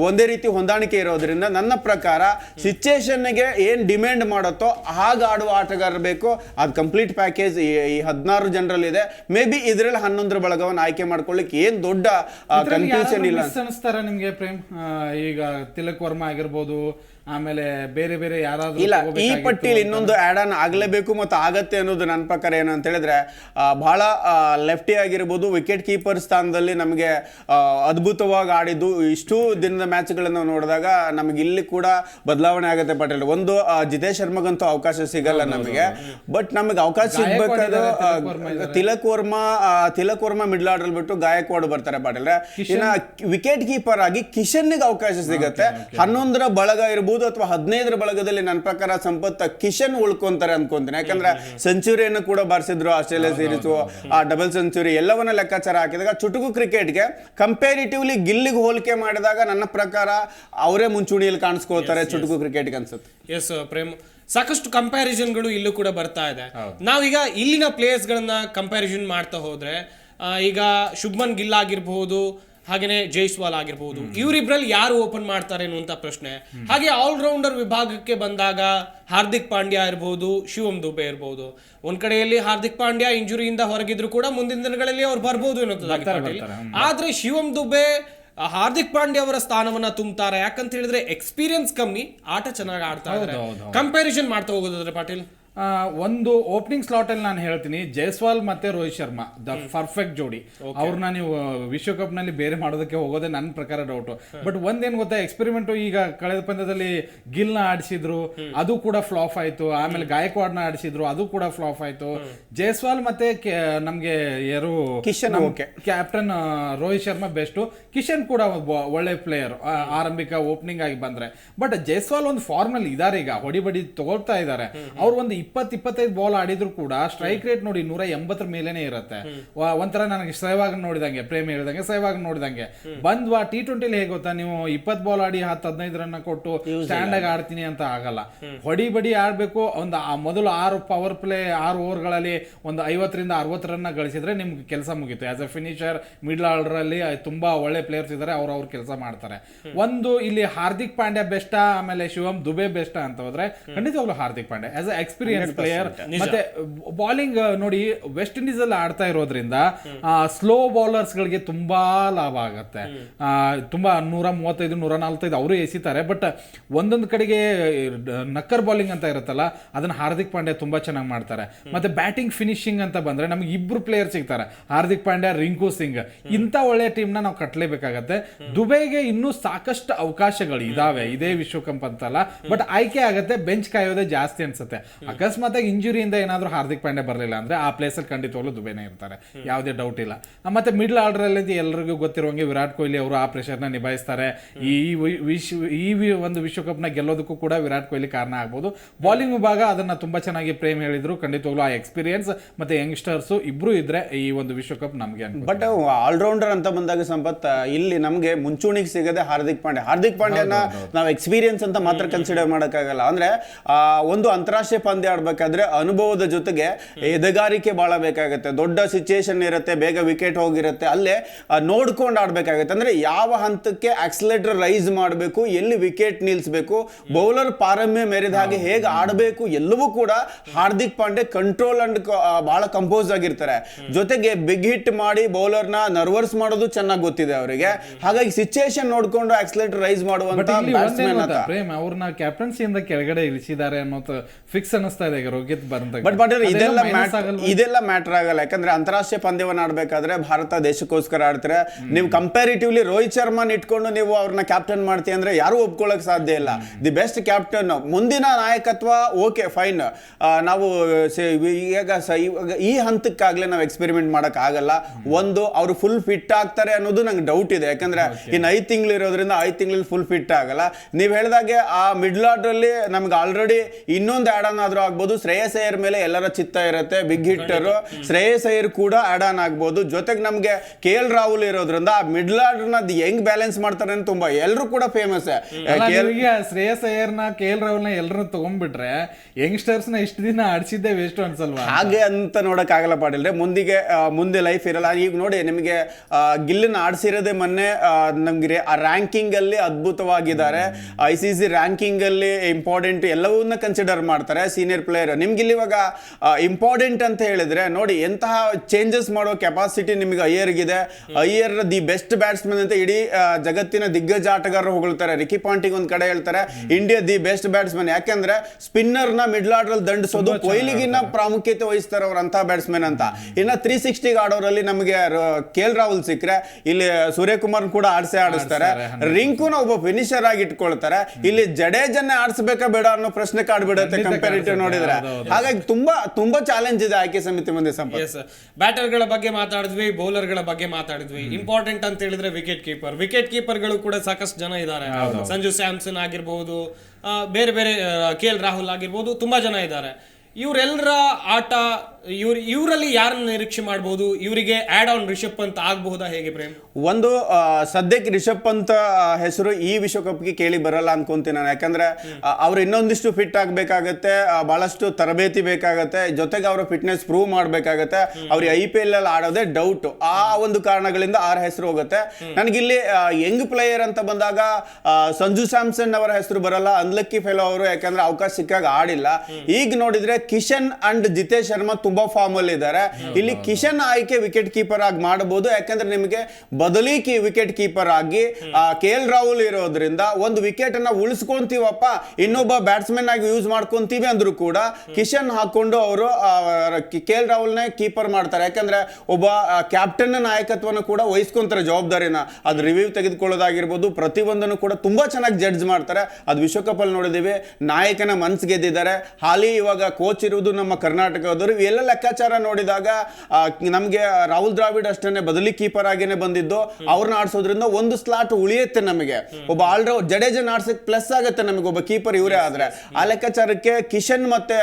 Speaker 2: ಒಂದೇ ರೀತಿ ಹೊಂದಾಣಿಕೆ ಇರೋದ್ರಿಂದ ನನ್ನ ಪ್ರಕಾರ ಸಿಚುಯೇಷನ್ಗೆ ಏನ್ ಡಿಮ್ಯಾಂಡ್ ಮಾಡುತ್ತೋ ಹಾಗೆ ಆಡುವ ಆಟಗಾರರು ಬೇಕು. ಅದು ಕಂಪ್ಲೀಟ್ ಪ್ಯಾಕೇಜ್ ಈ ಹದಿನಾರು ಜನರಲ್ಲಿ ಇದೆ ಮೇ ಬಿ ಇದರಲ್ಲಿ ಹನ್ನೊಂದರ ಬಳಗವನ್ನು ಆಯ್ಕೆ ಮಾಡ್ಕೊಳ್ಳಿಕ್ಕೆ ಏನು ದೊಡ್ಡ ಕನ್ಫ್ಯೂಷನ್ ಇಲ್ಲ.
Speaker 3: ಅನಿಸ್ತಾರ ನಿಮ್ಗೆ ಪ್ರೇಮ್? ಈಗ ತಿಲಕ್ ವರ್ಮಾ ಆಗಿರ್ಬೋದು ಆಮೇಲೆ ಬೇರೆ ಬೇರೆ ಯಾರಾದ್ರೂ
Speaker 2: ಇಲ್ಲ ಈ
Speaker 3: ಪಟ್ಟಿಲಿ
Speaker 2: ಇನ್ನೊಂದು ಆ್ಯಡ್ ಆನ್ ಆಗಲೇಬೇಕು ಮತ್ತು ಆಗತ್ತೆ ಅನ್ನೋದು ನನ್ನ ಪ್ರಕಾರ ಏನು ಅಂತ ಹೇಳಿದ್ರೆ ಬಹಳ ಲೆಫ್ಟಿ ಆಗಿರ್ಬೋದು ವಿಕೆಟ್ ಕೀಪರ್ ಸ್ಥಾನದಲ್ಲಿ ನಮಗೆ ಅದ್ಭುತವಾಗಿ ಆಡಿದ್ದು. ಇಷ್ಟು ದಿನದ ಮ್ಯಾಚ್ಗಳನ್ನು ನೋಡಿದಾಗ ನಮಗೆ ಇಲ್ಲಿ ಕೂಡ ಬದಲಾವಣೆ ಆಗುತ್ತೆ ಪಟೇಲ್. ಒಂದು ಜಿತೇಶ್ ಶರ್ಮಗಂತೂ ಅವಕಾಶ ಸಿಗಲ್ಲ ನಮಗೆ. ಬಟ್ ನಮಗೆ ಅವಕಾಶ ಸಿಗಬೇಕಾದ್ರೆ
Speaker 3: ತಿಲಕ್ ವರ್ಮಾ
Speaker 2: ತಿಲಕ್ ವರ್ಮಾ ಮಿಡ್ಲ್ ಆರ್ಡರ್ ಬಿಟ್ಟು ಗಾಯಕ್ವಾಡ್ ಬರ್ತಾರೆ ಪಟೇಲ್. ಇನ್ನ ವಿಕೆಟ್ ಕೀಪರ್ ಆಗಿ ಕಿಶನ್ಗೆ ಅವಕಾಶ ಸಿಗುತ್ತೆ. ಹನ್ನೊಂದರ ಬಳಗ ಇರ್ಬೋದು ಅಥವಾ ಹದಿನೈದರ ಬಳಗದಲ್ಲಿ ನನ್ನ ಪ್ರಕಾರ ಸಂಪತ್ತ ಕಿಶನ್ ಉಳ್ಕೊಂತಾರೆ ಅನ್ಕೊಂತೀನಿ. ಯಾಕಂದ್ರೆ ಸೆಂಚುರಿಯನ್ನು ಕೂಡ ಬಾರಿಸಿದ್ರು ಆಸ್ಟ್ರೇಲಿಯಾ ಸೀರೀಸು ಆ ಡಬಲ್ ಸೆಂಚುರಿ ಎಲ್ಲವನ್ನ ಲೆಕ್ಕಾಚಾರ ಹಾಕಿದಾಗ ಚುಟುಕು ಕ್ರಿಕೆಟ್ಗೆ ಕಂಪೇರಿಟಿವ್ಲಿ ಗಿಲ್ಲಿಗೆ ಹೋಲಿಕೆ ಮಾಡಿದಾಗ ನನ್ನ ಪ್ರಕಾರ ಅವರೇ ಮುಂಚೂಣಿಯಲ್ಲಿ ಕಾಣಿಸ್ಕೊಳ್ತಾರೆ ಚುಟುಕು ಕ್ರಿಕೆಟ್ಗೆ ಅನ್ಸುತ್ತೆ.
Speaker 1: ಎಸ್ ಪ್ರೇಮ್ ಸಾಕಷ್ಟು ಕಂಪ್ಯಾರಿಸನ್ಗಳು ಇಲ್ಲೂ ಕೂಡ ಬರ್ತಾ ಇದೆ. ನಾವೀಗ ಇಲ್ಲಿನ ಪ್ಲೇಯರ್ಸ್ ಗಳನ್ನ ಕಂಪ್ಯಾರಿಸನ್ ಮಾಡ್ತಾ ಹೋದ್ರೆ ಈಗ ಶುಭ್ಮನ್ ಗಿಲ್ ಆಗಿರ್ಬಹುದು ಹಾಗೇನೆ ಜೈಸ್ವಾಲ್ ಆಗಿರ್ಬಹುದು ಇವರಿಬ್ರಲ್ಲಿ ಯಾರು ಓಪನ್ ಮಾಡ್ತಾರೆ ಅನ್ನುವಂತ ಪ್ರಶ್ನೆ. ಹಾಗೆ ಆಲ್ರೌಂಡರ್ ವಿಭಾಗಕ್ಕೆ ಬಂದಾಗ ಹಾರ್ದಿಕ್ ಪಾಂಡ್ಯ ಇರ್ಬೋದು ಶಿವಂ ದುಬೆ ಇರ್ಬೋದು. ಒಂದ್ ಕಡೆಯಲ್ಲಿ ಹಾರ್ದಿಕ್ ಪಾಂಡ್ಯ ಇಂಜುರಿಯಿಂದ ಹೊರಗಿದ್ರು ಕೂಡ ಮುಂದಿನ ದಿನಗಳಲ್ಲಿ ಅವ್ರು ಬರ್ಬೋದು ಅನ್ನೋದಾಗಿ ಪಾಟೀಲ್. ಆದ್ರೆ ಶಿವಂ ದುಬೆ ಹಾರ್ದಿಕ್ ಪಾಂಡ್ಯ ಅವರ ಸ್ಥಾನವನ್ನ ತುಂಬುತ್ತಾರೆ ಯಾಕಂತ ಹೇಳಿದ್ರೆ ಎಕ್ಸ್ಪೀರಿಯನ್ಸ್ ಕಮ್ಮಿ ಆಟ ಚೆನ್ನಾಗಿ ಆಡ್ತಾ ಇದ್ದಾರೆ ಕಂಪ್ಯಾರಿಸನ್ ಮಾಡ್ತಾ ಹೋಗೋದಾದ್ರೆ ಪಾಟೀಲ್?
Speaker 3: ಒಂದು ಓಪನಿಂಗ್ ಸ್ಲಾಟ್ ಅಲ್ಲಿ ನಾನು ಹೇಳ್ತೀನಿ ಜೈಸ್ವಾಲ್ ಮತ್ತೆ ರೋಹಿತ್ ಶರ್ಮಾ ದ ಪರ್ಫೆಕ್ಟ್ ಜೋಡಿ. ಅವ್ರನ್ನ ನೀವು ವಿಶ್ವಕಪ್ನಲ್ಲಿ ಬೇರೆ ಮಾಡೋದಕ್ಕೆ ಹೋಗೋದೇ ನನ್ನ ಪ್ರಕಾರ ಡೌಟ್ ಬಟ್ ಒಂದೇನು ಗೊತ್ತಾ ಎಕ್ಸ್ಪೆರಿಮೆಂಟ್ ಈಗ ಕಳೆದ ಪಂದ್ಯದಲ್ಲಿ ಗಿಲ್ನ ಆಡಿಸಿದ್ರು ಅದು ಕೂಡ ಫ್ಲಾಪ್ ಆಯ್ತು. ಆಮೇಲೆ ಗಾಯಕ್ವಾಡ್ನ ಆಡಿಸಿದ್ರು ಅದು ಕೂಡ ಫ್ಲಾಪ್ ಆಯ್ತು. ಜೈಸ್ವಾಲ್ ಮತ್ತೆ ಕೆ- ನಮ್ಗೆ ಯಾರು
Speaker 2: Kishan okay.
Speaker 3: Captain Rohit Sharma best Kishan ಕೂಡ ಒಳ್ಳೆ ಪ್ಲೇಯರ್ ಆರಂಭಿಕ ಓಪನಿಂಗ್ ಆಗಿ ಬಂದ್ರೆ. ಬಟ್ ಜೈಸ್ವಾಲ್ ಒಂದು ಫಾರ್ಮ್ ಅಲ್ಲಿ ಇದಾರೆ ಈಗ ಹೊಡಿ ಬಡಿ ತಗೊಳ್ತಾ ಇದ್ದಾರೆ ಅವ್ರು ಒಂದು ಇಪ್ಪತ್ ಇಪ್ಪತ್ತೈದು ಬಾಲ್ ಆಡಿದ್ರು ಕೂಡ ಸ್ಟ್ರೈಕ್ ರೇಟ್ ನೋಡಿ ನೂರ ಎಂಬತ್ತರ ಮೇಲೇನೆ ಇರುತ್ತೆ. ಒಂಥರ ನನಗೆ ಸಹವಾಗ್ ನೋಡಿದಂಗೆ ಪ್ರೇಮ್ ಹೇಳಿದಂಗೆ ಸಹವಾಗ್ ನೋಡಿದಂಗೆ. ಬಂದ್ವಾ ಟಿ ಟ್ವೆಂಟಿಲಿ ಹೇಗೆ ಗೊತ್ತಾ? ನೀವು ಇಪ್ಪತ್ ಬಾಲ್ ಆಡಿ ಹತ್ತು ಹದಿನೈದು ರನ್ ಕೊಟ್ಟು ಸ್ಟ್ಯಾಂಡ್ ಆಗಿ ಆಡ್ತೀನಿ ಅಂತ ಆಗಲ್ಲ. ಹೊಡಿ ಬಡಿ ಆಡ್ಬೇಕು. ಒಂದು ಆ ಮೊದಲು ಆರು ಪವರ್ ಪ್ಲೇ ಆರು ಓವರ್ಗಳಲ್ಲಿ ಒಂದು ಐವತ್ತರಿಂದ ಅರವತ್ತು ರನ್ ಗಳಿಸಿದ್ರೆ ನಿಮ್ಗೆ ಕೆಲಸ ಮುಗಿತು. As uh finisher middle order ಅಲ್ಲಿ ತುಂಬಾ ಒಳ್ಳೆ ಪ್ಲೇಯರ್ಸ್ ಇದ್ದಾರೆ ಅವ್ರು ಅವ್ರ ಕೆಲಸ ಮಾಡ್ತಾರೆ. ಒಂದು ಇಲ್ಲಿ ಹಾರ್ದಿಕ್ ಪಾಂಡ್ಯ ಬೆಸ್ಟಾ ಆಮೇಲೆ ಶಿವಮ್ ದುಬೆ ಬೆಸ್ಟ್ ಅಂತ ಹೋದ್ರೆ ಖಂಡಿತವಾಗ್ಲೂ Hardik Pandya. As uh experience player ಮತ್ತೆ ಬಾಲಿಂಗ್ ನೋಡಿ ವೆಸ್ಟ್ ಇಂಡೀಸ್ ಅಲ್ಲಿ ಆಡ್ತಾ ಇರೋದ್ರಿಂದ ಸ್ಲೋ ಬೌಲರ್ಸ್ ಗಳಿಗೆ ತುಂಬಾ ಲಾಭ ಆಗತ್ತೆ. ತುಂಬಾ ನೂರ ಮೂವತ್ತೈದು ನೂರ ನಲ್ವತ್ತೈದು ಅವರು ಎಸಿತಾರೆ ಬಟ್ ಒಂದೊಂದು ಕಡೆಗೆ ನಕ್ಕರ್ ಬೌಲಿಂಗ್ ಅಂತ ಇರುತ್ತಲ್ಲ ಅದನ್ನ ಹಾರ್ದಿಕ್ ಪಾಂಡ್ಯ ತುಂಬಾ ಚೆನ್ನಾಗಿ ಮಾಡ್ತಾರೆ. ಮತ್ತೆ ಬ್ಯಾಟಿಂಗ್ ಫಿನಿಶಿಂಗ್ ಅಂತ ಬಂದ್ರೆ ನಮ್ಗೆ ಇಬ್ರು ಪ್ಲೇಯರ್ ಸಿಗ್ತಾರೆ. ಹಾರ್ದಿಕ್ ಪಾಂಡ್ಯ ರಿಂಕು ಸಿಂಗ್. ಇಂಥ ಒಳ್ಳೆ ಟೀಮ್ನ ನಾವು ಕಟ್ಟಲೇಬೇಕಾಗತ್ತೆ ದುಬೈಗೆ ಇನ್ನೂ ಸಾಕಷ್ಟು ಅವಕಾಶಗಳು ಇದಾವೆ. ಇದೇ ವಿಶ್ವಕಪ್ ಅಂತಲ್ಲ ಬಟ್ ಆಯ್ಕೆ ಆಗತ್ತೆ. ಬೆಂಚ್ ಕಾಯೋದೇ ಜಾಸ್ತಿ ಅನ್ಸುತ್ತೆ. ಅಕಸ್ಮಾತ್ ಇಂಜುರಿಯಿಂದ ಏನಾದರೂ ಹಾರ್ದಿಕ್ ಪಾಂಡೆ ಬರಲಿಲ್ಲ ಅಂದ್ರೆ ಆ ಪ್ಲೇಸಲ್ಲಿ ಖಂಡಿತವಾಗ್ಲೂ ದುಬೈನೇ ಇರ್ತಾರೆ. ಯಾವುದೇ ಡೌಟ್ ಇಲ್ಲ. ಮತ್ತು ಮಿಡ್ಲ್ ಆರ್ಡ್ರಲ್ಲಿ ಎಲ್ಲರಿಗೂ ಗೊತ್ತಿರುವಂಗೆ ವಿರಾಟ್ ಕೊಹ್ಲಿ ಅವರು ಆ ಪ್ರೆಷರ್ನ ನ ನಿಭಾಯಿಸ್ತಾರೆ. ಈ ವಿಶ್ವ ಈ ವಿ- ಒಂದು ವಿಶ್ವಕಪ್ನ ಗೆಲ್ಲೋದಕ್ಕೂ ಕೂಡ ವಿರಾಟ್ ಕೊಹ್ಲಿ ಕಾರಣ ಆಗ್ಬೋದು. ಬಾಲಿಂಗ್ ವಿಭಾಗ ಅದನ್ನ ತುಂಬಾ ಚೆನ್ನಾಗಿ ಪ್ರೇಮ್ ಹೇಳಿದ್ರು. ಖಂಡಿತವಾಗ್ಲೂ ಆ ಎಕ್ಸ್ಪೀರಿಯನ್ಸ್ ಮತ್ತೆ ಯಂಗ್ಸ್ಟರ್ಸ್ ಇಬ್ರು ಇದ್ರೆ ಈ ಒಂದು ವಿಶ್ವಕಪ್ ನಮಗೆ
Speaker 2: ಬಟ್ ಆಲ್ರೌಂಡರ್ ಅಂತ ಬಂದಾಗ ಸಂಪತ್ ಇಲ್ಲಿ ನಮಗೆ ಮುಂಚೂಣಿಗೆ ಸಿಗದೆ ಹಾರ್ದಿಕ್ ಪಾಂಡೆ ಹಾರ್ದಿಕ್ ಪಾಂಡ್ಯನ ನಾವು ಎಕ್ಸ್ಪೀರಿಯನ್ಸ್ ಅಂತ ಮಾತ್ರ ಕನ್ಸಿಡರ್ ಮಾಡೋಕ್ಕಾಗಲ್ಲ. ಅಂದ್ರೆ ಆ, ಒಂದು ಅಂತಾರಾಷ್ಟ್ರೀಯ ಪಂದ್ಯ ಆಡ್ಬೇಕಾದ್ರೆ ಅನುಭವದ ಜೊತೆಗೆ ಎದೆಗಾರಿಕೆ ಬಹಳ ಬೇಕಾಗುತ್ತೆ ದೊಡ್ಡ ಸಿಚುಯೇಷನ್ ಇರುತ್ತೆ ಬೇಗ ವಿಕೆಟ್ ಹೋಗಿರುತ್ತೆ. ಅಲ್ಲೇ ನೋಡ್ಕೊಂಡು ಆಡ್ಬೇಕಾಗತ್ತೆ. ಅಂದ್ರೆ ಯಾವ ಹಂತಕ್ಕೆ ಆಕ್ಸಿಲೇಟರ್ ರೈಸ್ ಮಾಡಬೇಕು ಎಲ್ಲಿ ವಿಕೆಟ್ ನಿಲ್ಲಿಸಬೇಕು ಬೌಲರ್ ಪಾರಮ್ಯ ಮೆರೆದ ಹಾಗೆ ಹೇಗೆ ಆಡಬೇಕು ಎಲ್ಲವೂ ಕೂಡ ಹಾರ್ದಿಕ್ ಪಾಂಡೆ ಕಂಟ್ರೋಲ್ ಅಂಡ್ ಬಹಳ ಕಂಪೋಸ್ ಆಗಿರ್ತಾರೆ. ಜೊತೆಗೆ ಬಿಗ್ ಹಿಟ್ ಮಾಡಿ ಬೌಲರ್ನ ನರ್ವರ್ಸ್ ಮಾಡೋದು ಚೆನ್ನಾಗಿ ಗೊತ್ತಿದೆ ಅವರಿಗೆ. ಹಾಗಾಗಿ ಸಿಚುಯೇಷನ್ ನೋಡ್ಕೊಂಡು ಆಕ್ಸಿಲೇಟರ್ ರೈಸ್ ಮಾಡುವಂತ ಬ್ಯಾಟ್ಸ್ಮನ್
Speaker 3: ಪ್ರೇಮ್ ಅವ್ರನ್ನ ಕ್ಯಾಪ್ಟನ್ಸಿಯಿಂದ ಕೆಳಗಡೆ ಇಳಿಸಿದ್ದಾರೆ ಅನ್ನೋದು ಫಿಕ್ಸ್ ಅನಿಸ್ತಾ ಇದೆ ಈಗ ರೋಹಿತ್ ಬಂದಾಗ.
Speaker 2: ಬಟ್ ಬಟ್ ಇದೆಲ್ಲ ಇದೆಲ್ಲ ಮ್ಯಾಟರ್ ಆಗಲ್ಲ. ಯಾಕಂದ್ರೆ ಅಂತಾರಾಷ್ಟ್ರೀಯ ಪಂದ್ಯವನ್ನು ಆಡ್ಬೇಕಾದ್ರೆ ಭಾರತ ದೇಶಕ್ಕೋಸ್ಕರ ಆಡ್ತಾರೆ. ನೀವು ಕಂಪ್ಯಾರಿಟಿವ್ಲಿ ರೋಹಿತ್ ಶರ್ಮನ್ ಇಟ್ಕೊಂಡು ನೀವು ಅವ್ರನ್ನ ಕ್ಯಾಪ್ಟನ್ ಮಾಡ್ತೀವಿ ಅಂದ್ರೆ ಯಾರು ಒಪ್ಕೊಳ್ಳಕ್ ಸಾಧ್ಯ ಇಲ್ಲ. ದಿ ಬೆಸ್ಟ್ ಕ್ಯಾಪ್ಟನ್ ಮುಂದಿನ ನಾಯಕತ್ವ ಓಕೆ ಫೈನ್ ನಾವು ಈಗ ಈ ಹಂತಕ್ಕಾಗ್ಲೇ ನಾವು ಎಕ್ಸ್ಪೆರಿಮೆಂಟ್ ಮಾಡಕ್ ಆಗಲ್ಲ. ಒಂದು ಅವರು ಫುಲ್ ಫಿಟ್ ಆಗ್ತಾರೆ ಅನ್ನೋದು ನಂಗೆ ಡೌಟ್ ಇದೆ. ಯಾಕಂದ್ರೆ ಇನ್ನು ಐದು ತಿಂಗಳು ಇರೋದ್ರಿಂದ ಐದು ತಿಂಗಳಲ್ಲಿ ಫುಲ್ ಫಿಟ್ ಆಗಲ್ಲ. ನೀವು ಹೇಳಿದಾಗೆ ಆ ಮಿಡ್ಲ್ ಆರ್ಡ್ರಲ್ಲಿ ನಮ್ಗೆ ಆಲ್ರೆಡಿ ಇನ್ನೊಂದು ಆಡ್ ಆನ್ ಆದ್ರೂ ಆಗ್ಬೋದು. ಶ್ರೇಯಸ್ ಅಯ್ಯರ್ ಮೇಲೆ ಎಲ್ಲರ ಚಿತ್ತ ಇರುತ್ತೆ ಬಿಗ್ ಹಿಟ್ಟರ್ ಶ್ರೇಯಸ್ ಅಯ್ಯರ್ ಕೂಡ ಆಡ್ ಆನ್ ಆಗ್ಬೋದು. ಜೊತೆಗೆ ನಮಗೆ ಕೆ ಎಲ್ ರಾಹುಲ್ ಇರೋದ್ರಿಂದ ಆ ಮಿಡ್ಲ್ ಆರ್ಡರ್ನ ಹೆಂಗ್ ಬ್ಯಾಲೆನ್ಸ್ ಮಾಡ್ತಾರೆ ಅಂತ ತುಂಬಾ ಎಲ್ಲರೂ ಕೂಡ ಫೇಮಸ್
Speaker 3: ಶ್ರೇಯಸ್ ಅಯ್ಯರ್ನ ಶ್ರೇಯಸ್ ಅಯ್ಯರ್ನ ಕೆ ಎಲ್ ರಾಹುಲ್ನ ಎಲ್ಲರೂ ತಗೊಂಡ್ಬಿಟ್ರೆ ಯಂಗ್ಸ್ಟರ್ಸ್ನ ಇಷ್ಟು ದಿನ ಆಡ್ಸಿದ್ದೆ ವೇಸ್ಟ್ ಅನ್ಸಲ್ವಾ?
Speaker 2: ಹಾಗೆ ಅಂತ ನೋಡಕ್ ಆಗಲ್ಲ ಪಾಡಿಲ್ರೆ ಮುಂದಿಗೆ ಮುಂದೆ ಲೈಫ್ ಇರಲ್ಲ. ಈಗ ನೋಡಿ ನಿಮಗೆ ಗಿಲ್ಲನ್ ಆಡ್ಸಿರೋದೇ ಮೊನ್ನೆ ನಮ್ಗೆ ಆ ರ್ಯಾಂಕಿಂಗ್ ಅಲ್ಲಿ ಅದ್ಭುತವಾಗಿದ್ದಾರೆ ಐ ಸಿ ಸಿ ರ್ಯಾಂಕಿಂಗ್ ಅಲ್ಲಿ ಇಂಪಾರ್ಟೆಂಟ್ ಎಲ್ಲವನ್ನ ಕನ್ಸಿಡರ್ ಮಾಡ್ತಾರೆ. ಸೀನಿಯರ್ ಪ್ಲೇಯರ್ ನಿಮ್ಗೆ ಇಲ್ಲಿ ಇವಾಗ ಇಂಪಾರ್ಟೆಂಟ್ ಅಂತ ಹೇಳಿದ್ರೆ ನೋಡಿ ಎಂತಹ ಚೇಂಜಸ್ ಮಾಡೋ ಕೆಪಾಸಿಟಿ ನಿಮಗೆ ಅಯ್ಯರ್ಗಿದೆ ಅಯ್ಯರ್ ದಿ ಬೆಸ್ಟ್ ಬ್ಯಾಟ್ಸ್ಮನ್ ಅಂತ ಇಡೀ ಜಗತ್ತಿನ ದಿಗ್ಗಜ ಆಟಗಾರರು ಹೊಗಳ್ತಾರೆ. ರಿಕಿ ಪಾಂಟಿಂಗ್ ಒಂದ್ ಕಡೆ ಹೇಳ್ತಾರೆ ಇಂಡಿಯಾ ದಿ ಬೆಸ್ಟ್ ಬ್ಯಾಟ್ಸ್ಮನ್ ಯಾಕೆಂದ್ರೆ ಸ್ಪಿನ್ನರ್ನ ಮಿಡ್ಲ್ ಆರ್ಡರ್ ದಂಡಿಸೋದು ಕೊಹ್ಲಿಗಿನ್ನ ಪ್ರಾಮುಖ್ಯತೆ ವಹಿಸ್ತಾರೆ ಅವ್ರ ಅಂತ ಬ್ಯಾಟ್ಸ್ಮನ್ ಅಂತ. ಇನ್ನ ತ್ರೀ ಸಿಕ್ಸ್ಟಿಗೆ ಆಡೋರಲ್ಲಿ ನಮಗೆ ಕೆ ಎಲ್ ರಾಹುಲ್ ಸಿಕ್ಕರೆ ಇಲ್ಲಿ ಸೂರ್ಯಕುಮಾರ್ ಕೂಡ ಆಡಿಸೇ ಆಡಿಸ್ತಾರೆ. ರಿಂಕುನ ಒಬ್ಬ ಫಿನಿಷರ್ ಆಗಿ ಇಟ್ಕೊಳ್ತಾರೆ ಇಲ್ಲಿ ಜಡೇಜನ್ನ ಆಡಿಸ್ಬೇಕಾ ಬೇಡ ಅನ್ನೋ ಪ್ರಶ್ನೆ ಕಾಡ್ಬಿಡುತ್ತೆ ಕಂಪ್ಯಾರಿಟಿವ್. ನೋಡಿದ್ರೆ. ಹಾಗಾಗಿ ತುಂಬಾ ತುಂಬಾ ಚಾಲೆಂಜ್ ಇದೆ ಆಯ್ಕೆ ಸಮಿತಿ ಮುಂದೆ
Speaker 1: ಎಸ್ ಬ್ಯಾಟರ್ಗಳ ಬಗ್ಗೆ ಮಾತಾಡಿದ್ವಿ ಬೌಲರ್ಗಳ ಬಗ್ಗೆ ಮಾತಾಡಿದ್ವಿ. ಇಂಪಾರ್ಟೆಂಟ್ ಅಂತ ಹೇಳಿದ್ರೆ ವಿಕೆಟ್ ಕೀಪರ್ ವಿಕೆಟ್ ಕೀಪರ್ಗಳು ಕೂಡ ಸಾಕಷ್ಟು ಜನ ಇದ್ದಾರೆ. ಸಂಜು ಸ್ಯಾಮ್ಸನ್ ಆಗಿರ್ಬಹುದು ಬೇರೆ ಬೇರೆ ಕೆ ಎಲ್ ರಾಹುಲ್ ಆಗಿರ್ಬೋದು ತುಂಬಾ ಜನ ಇದ್ದಾರೆ. ಇವರೆಲ್ಲರ ಆಟ ಇವ್ರ ಇವರಲ್ಲಿ ಯಾರನ್ನ ನಿರೀಕ್ಷೆ ಮಾಡಬಹುದು ಇವರಿಗೆ ಆಡ್ ಆನ್ ರಿಷಬ್ ಅಂತ ಆಗಬಹುದಾ ಹೇಗೆ ಪ್ರೇಮ್?
Speaker 2: ಒಂದು ಸದ್ಯಕ್ಕೆ ರಿಷಬ್ ಪಂತ್ ಹೆಸರು ಈ ವಿಶ್ವಕಪ್ಗೆ ಕೇಳಿ ಬರಲ್ಲ ಅನ್ಕೊಂತೀನಿ ನಾನು. ಯಾಕಂದ್ರೆ ಅವ್ರು ಇನ್ನೊಂದಿಷ್ಟು ಫಿಟ್ ಆಗ್ಬೇಕಾಗತ್ತೆ ಬಹಳಷ್ಟು ತರಬೇತಿ ಬೇಕಾಗತ್ತೆ, ಜೊತೆಗೆ ಅವರ ಫಿಟ್ನೆಸ್ ಪ್ರೂವ್ ಮಾಡ್ಬೇಕಾಗತ್ತೆ. ಅವ್ರಿಗೆ ಐ ಪಿ ಅಲ್ಲಿ ಆಡೋದೇ ಡೌಟ್ ಆ ಒಂದು ಕಾರಣಗಳಿಂದ ಆರ್ ಹೆಸರು ಹೋಗುತ್ತೆ. ನನಗಿಲ್ಲಿ ಯಂಗ್ ಪ್ಲೇಯರ್ ಅಂತ ಬಂದಾಗ ಸಂಜು ಸ್ಯಾಮ್ಸನ್ ಅವರ ಹೆಸರು ಬರಲ್ಲ ಅನ್ಲಕ್ಕಿ ಫೆಲೋ ಅವರು, ಯಾಕಂದ್ರೆ ಅವಕಾಶ ಸಿಕ್ಕಾಗ ಆಡಿಲ್ಲ. ಈಗ ನೋಡಿದ್ರೆ ಕಿಶನ್ ಅಂಡ್ ಜಿತೇಶ್ ಶರ್ಮಾ ತುಂಬಾ ಒಬ್ಬ ಫಾರ್ಮ್ ಅಲ್ಲಿ ಇದ್ದಾರೆ ಇಲ್ಲಿ ಕಿಶನ್ ಆಯ್ಕೆ ವಿಕೆಟ್ ಕೀಪರ್ ಆಗಿ ಮಾಡಬಹುದು ಯಾಕಂದ್ರೆ ನಿಮಗೆ ಬದಲಿ ಕಿ ವಿಕೆಟ್ ಕೀಪರ್ ಆಗಿ ಕೆ ಎಲ್ ರಾಹುಲ್ ಇರೋದ್ರಿಂದ ಒಂದು ವಿಕೆಟ್ ಅನ್ನ ಉಳಿಸ್ಕೊಂತೀವಪ್ಪ ಇನ್ನೊಬ್ಬ ಬ್ಯಾಟ್ಸ್ಮನ್ ಆಗಿ ಯೂಸ್ ಮಾಡ್ಕೊಂತೀವಿ ಅಂದ್ರು ಕೂಡ ಕಿಶನ್ ಹಾಕೊಂಡು ಅವರು ಕೆ ಎಲ್ ರಾಹುಲ್ನೇ ಕೀಪರ್ ಮಾಡ್ತಾರೆ. ಯಾಕಂದ್ರೆ ಒಬ್ಬ ಕ್ಯಾಪ್ಟನ್ ನಾಯಕತ್ವನ ಕೂಡ ವಹಿಸ್ಕೊಂತಾರೆ ಜವಾಬ್ದಾರಿನ. ಅದು ರಿವ್ಯೂ ತೆಗೆದುಕೊಳ್ಳೋದಾಗಿರ್ಬೋದು ಪ್ರತಿಯೊಂದನ್ನು ಕೂಡ ತುಂಬಾ ಚೆನ್ನಾಗಿ ಜಡ್ಜ್ ಮಾಡ್ತಾರೆ. ಅದು ವಿಶ್ವಕಪ್ ಅಲ್ಲಿ ನೋಡಿದೀವಿ. ನಾಯಕನ ಮನ್ಸ್ ಗೆದ್ದಿದ್ದಾರೆ. ಹಾಲಿ ಇವಾಗ ಕೋಚ್ ಇರುವುದು ನಮ್ಮ ಕರ್ನಾಟಕದವರು. ಇವೆಲ್ಲ ಲೆಕ್ಕಾಚಾರ ನೋಡಿದಾಗ ನಮಗೆ ರಾಹುಲ್ ದ್ರಾವಿಡ್ ಅಷ್ಟೇ ಬದಲಿ ಕೀಪರ್ ಆಗಿನೇ ಬಂದಿದ್ದು. ಅವ್ರನ್ನ ಆಡಿಸೋದ್ರಿಂದ ಒಂದು ಸ್ಲಾಟ್ ಉಳಿಯುತ್ತೆ ನಮಗೆ. ಒಬ್ಬ ಆಲ್ರೌಂಡ್ ಜಡೇಜನ್ ಆಡ್ಸಕ್ ಪ್ಲಸ್ ಆಗುತ್ತೆ ನಮಗೆ ಒಬ್ಬ ಕೀಪರ್ ಇವರೇ ಆದ್ರೆ. ಆ ಲೆಕ್ಕಾಚಾರಕ್ಕೆ ಕಿಶನ್ ಮತ್ತೆ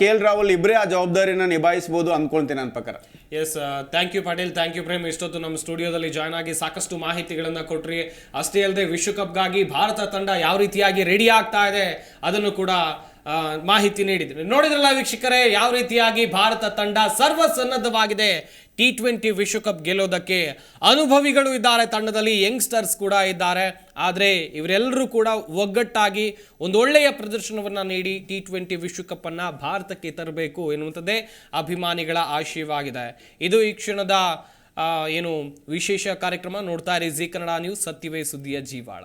Speaker 2: ಕೆ ಎಲ್ ರಾಹುಲ್ ಇಬ್ಬರೇ ಆ ಜವಾಬ್ದಾರಿನ ನಿಭಾಯಿಸಬಹುದು ಅನ್ಕೊಳ್ತೀನಿ ನನ್ನ ಪ್ರಕಾರ.
Speaker 1: Yes thank you Patil thank you Prem ಇಷ್ಟೊತ್ತು ನಮ್ಮ ಸ್ಟುಡಿಯೋದಲ್ಲಿ ಜಾಯ್ನ್ ಆಗಿ ಸಾಕಷ್ಟು ಮಾಹಿತಿಗಳನ್ನ ಕೊಟ್ರಿ. ಅಷ್ಟೇ ಅಲ್ಲದೆ ವಿಶ್ವಕಪ್ಗಾಗಿ ಭಾರತ ತಂಡ ಯಾವ ರೀತಿಯಾಗಿ ರೆಡಿ ಆಗ್ತಾ ಇದೆ ಅದನ್ನು ಕೂಡ ಮಾಹಿತಿ ನೀಡಿದರು. ನೋಡಿದ್ರಲ್ಲ ವೀಕ್ಷಕರೇ, ಯಾವ ರೀತಿಯಾಗಿ ಭಾರತ ತಂಡ ಸರ್ವಸನ್ನದ್ಧವಾಗಿದೆ. ಟಿ ಟ್ವೆಂಟಿ ವಿಶ್ವಕಪ್ ಗೆಲ್ಲೋದಕ್ಕೆ ಅನುಭವಿಗಳು ಇದ್ದಾರೆ ತಂಡದಲ್ಲಿ ಯಂಗ್ಸ್ಟರ್ಸ್ ಕೂಡ ಇದ್ದಾರೆ. ಆದರೆ ಇವರೆಲ್ಲರೂ ಕೂಡ ಒಗ್ಗಟ್ಟಾಗಿ ಒಂದು ಒಳ್ಳೆಯ ಪ್ರದರ್ಶನವನ್ನು ನೀಡಿ ಟಿ ಟ್ವೆಂಟಿ ವಿಶ್ವಕಪ್ಪನ್ನು ಭಾರತಕ್ಕೆ ತರಬೇಕು ಎನ್ನುವಂಥದ್ದೇ ಅಭಿಮಾನಿಗಳ ಆಶಯವಾಗಿದೆ ಇದು ಈ ಕ್ಷಣದ ಏನು ವಿಶೇಷ ಕಾರ್ಯಕ್ರಮ ನೋಡ್ತಾ ಇರಿ. ಜಿ ಕನ್ನಡ ನ್ಯೂಸ್ ಸತ್ಯವೇ ಸುದ್ದಿಯ ಜೀವಾಳ.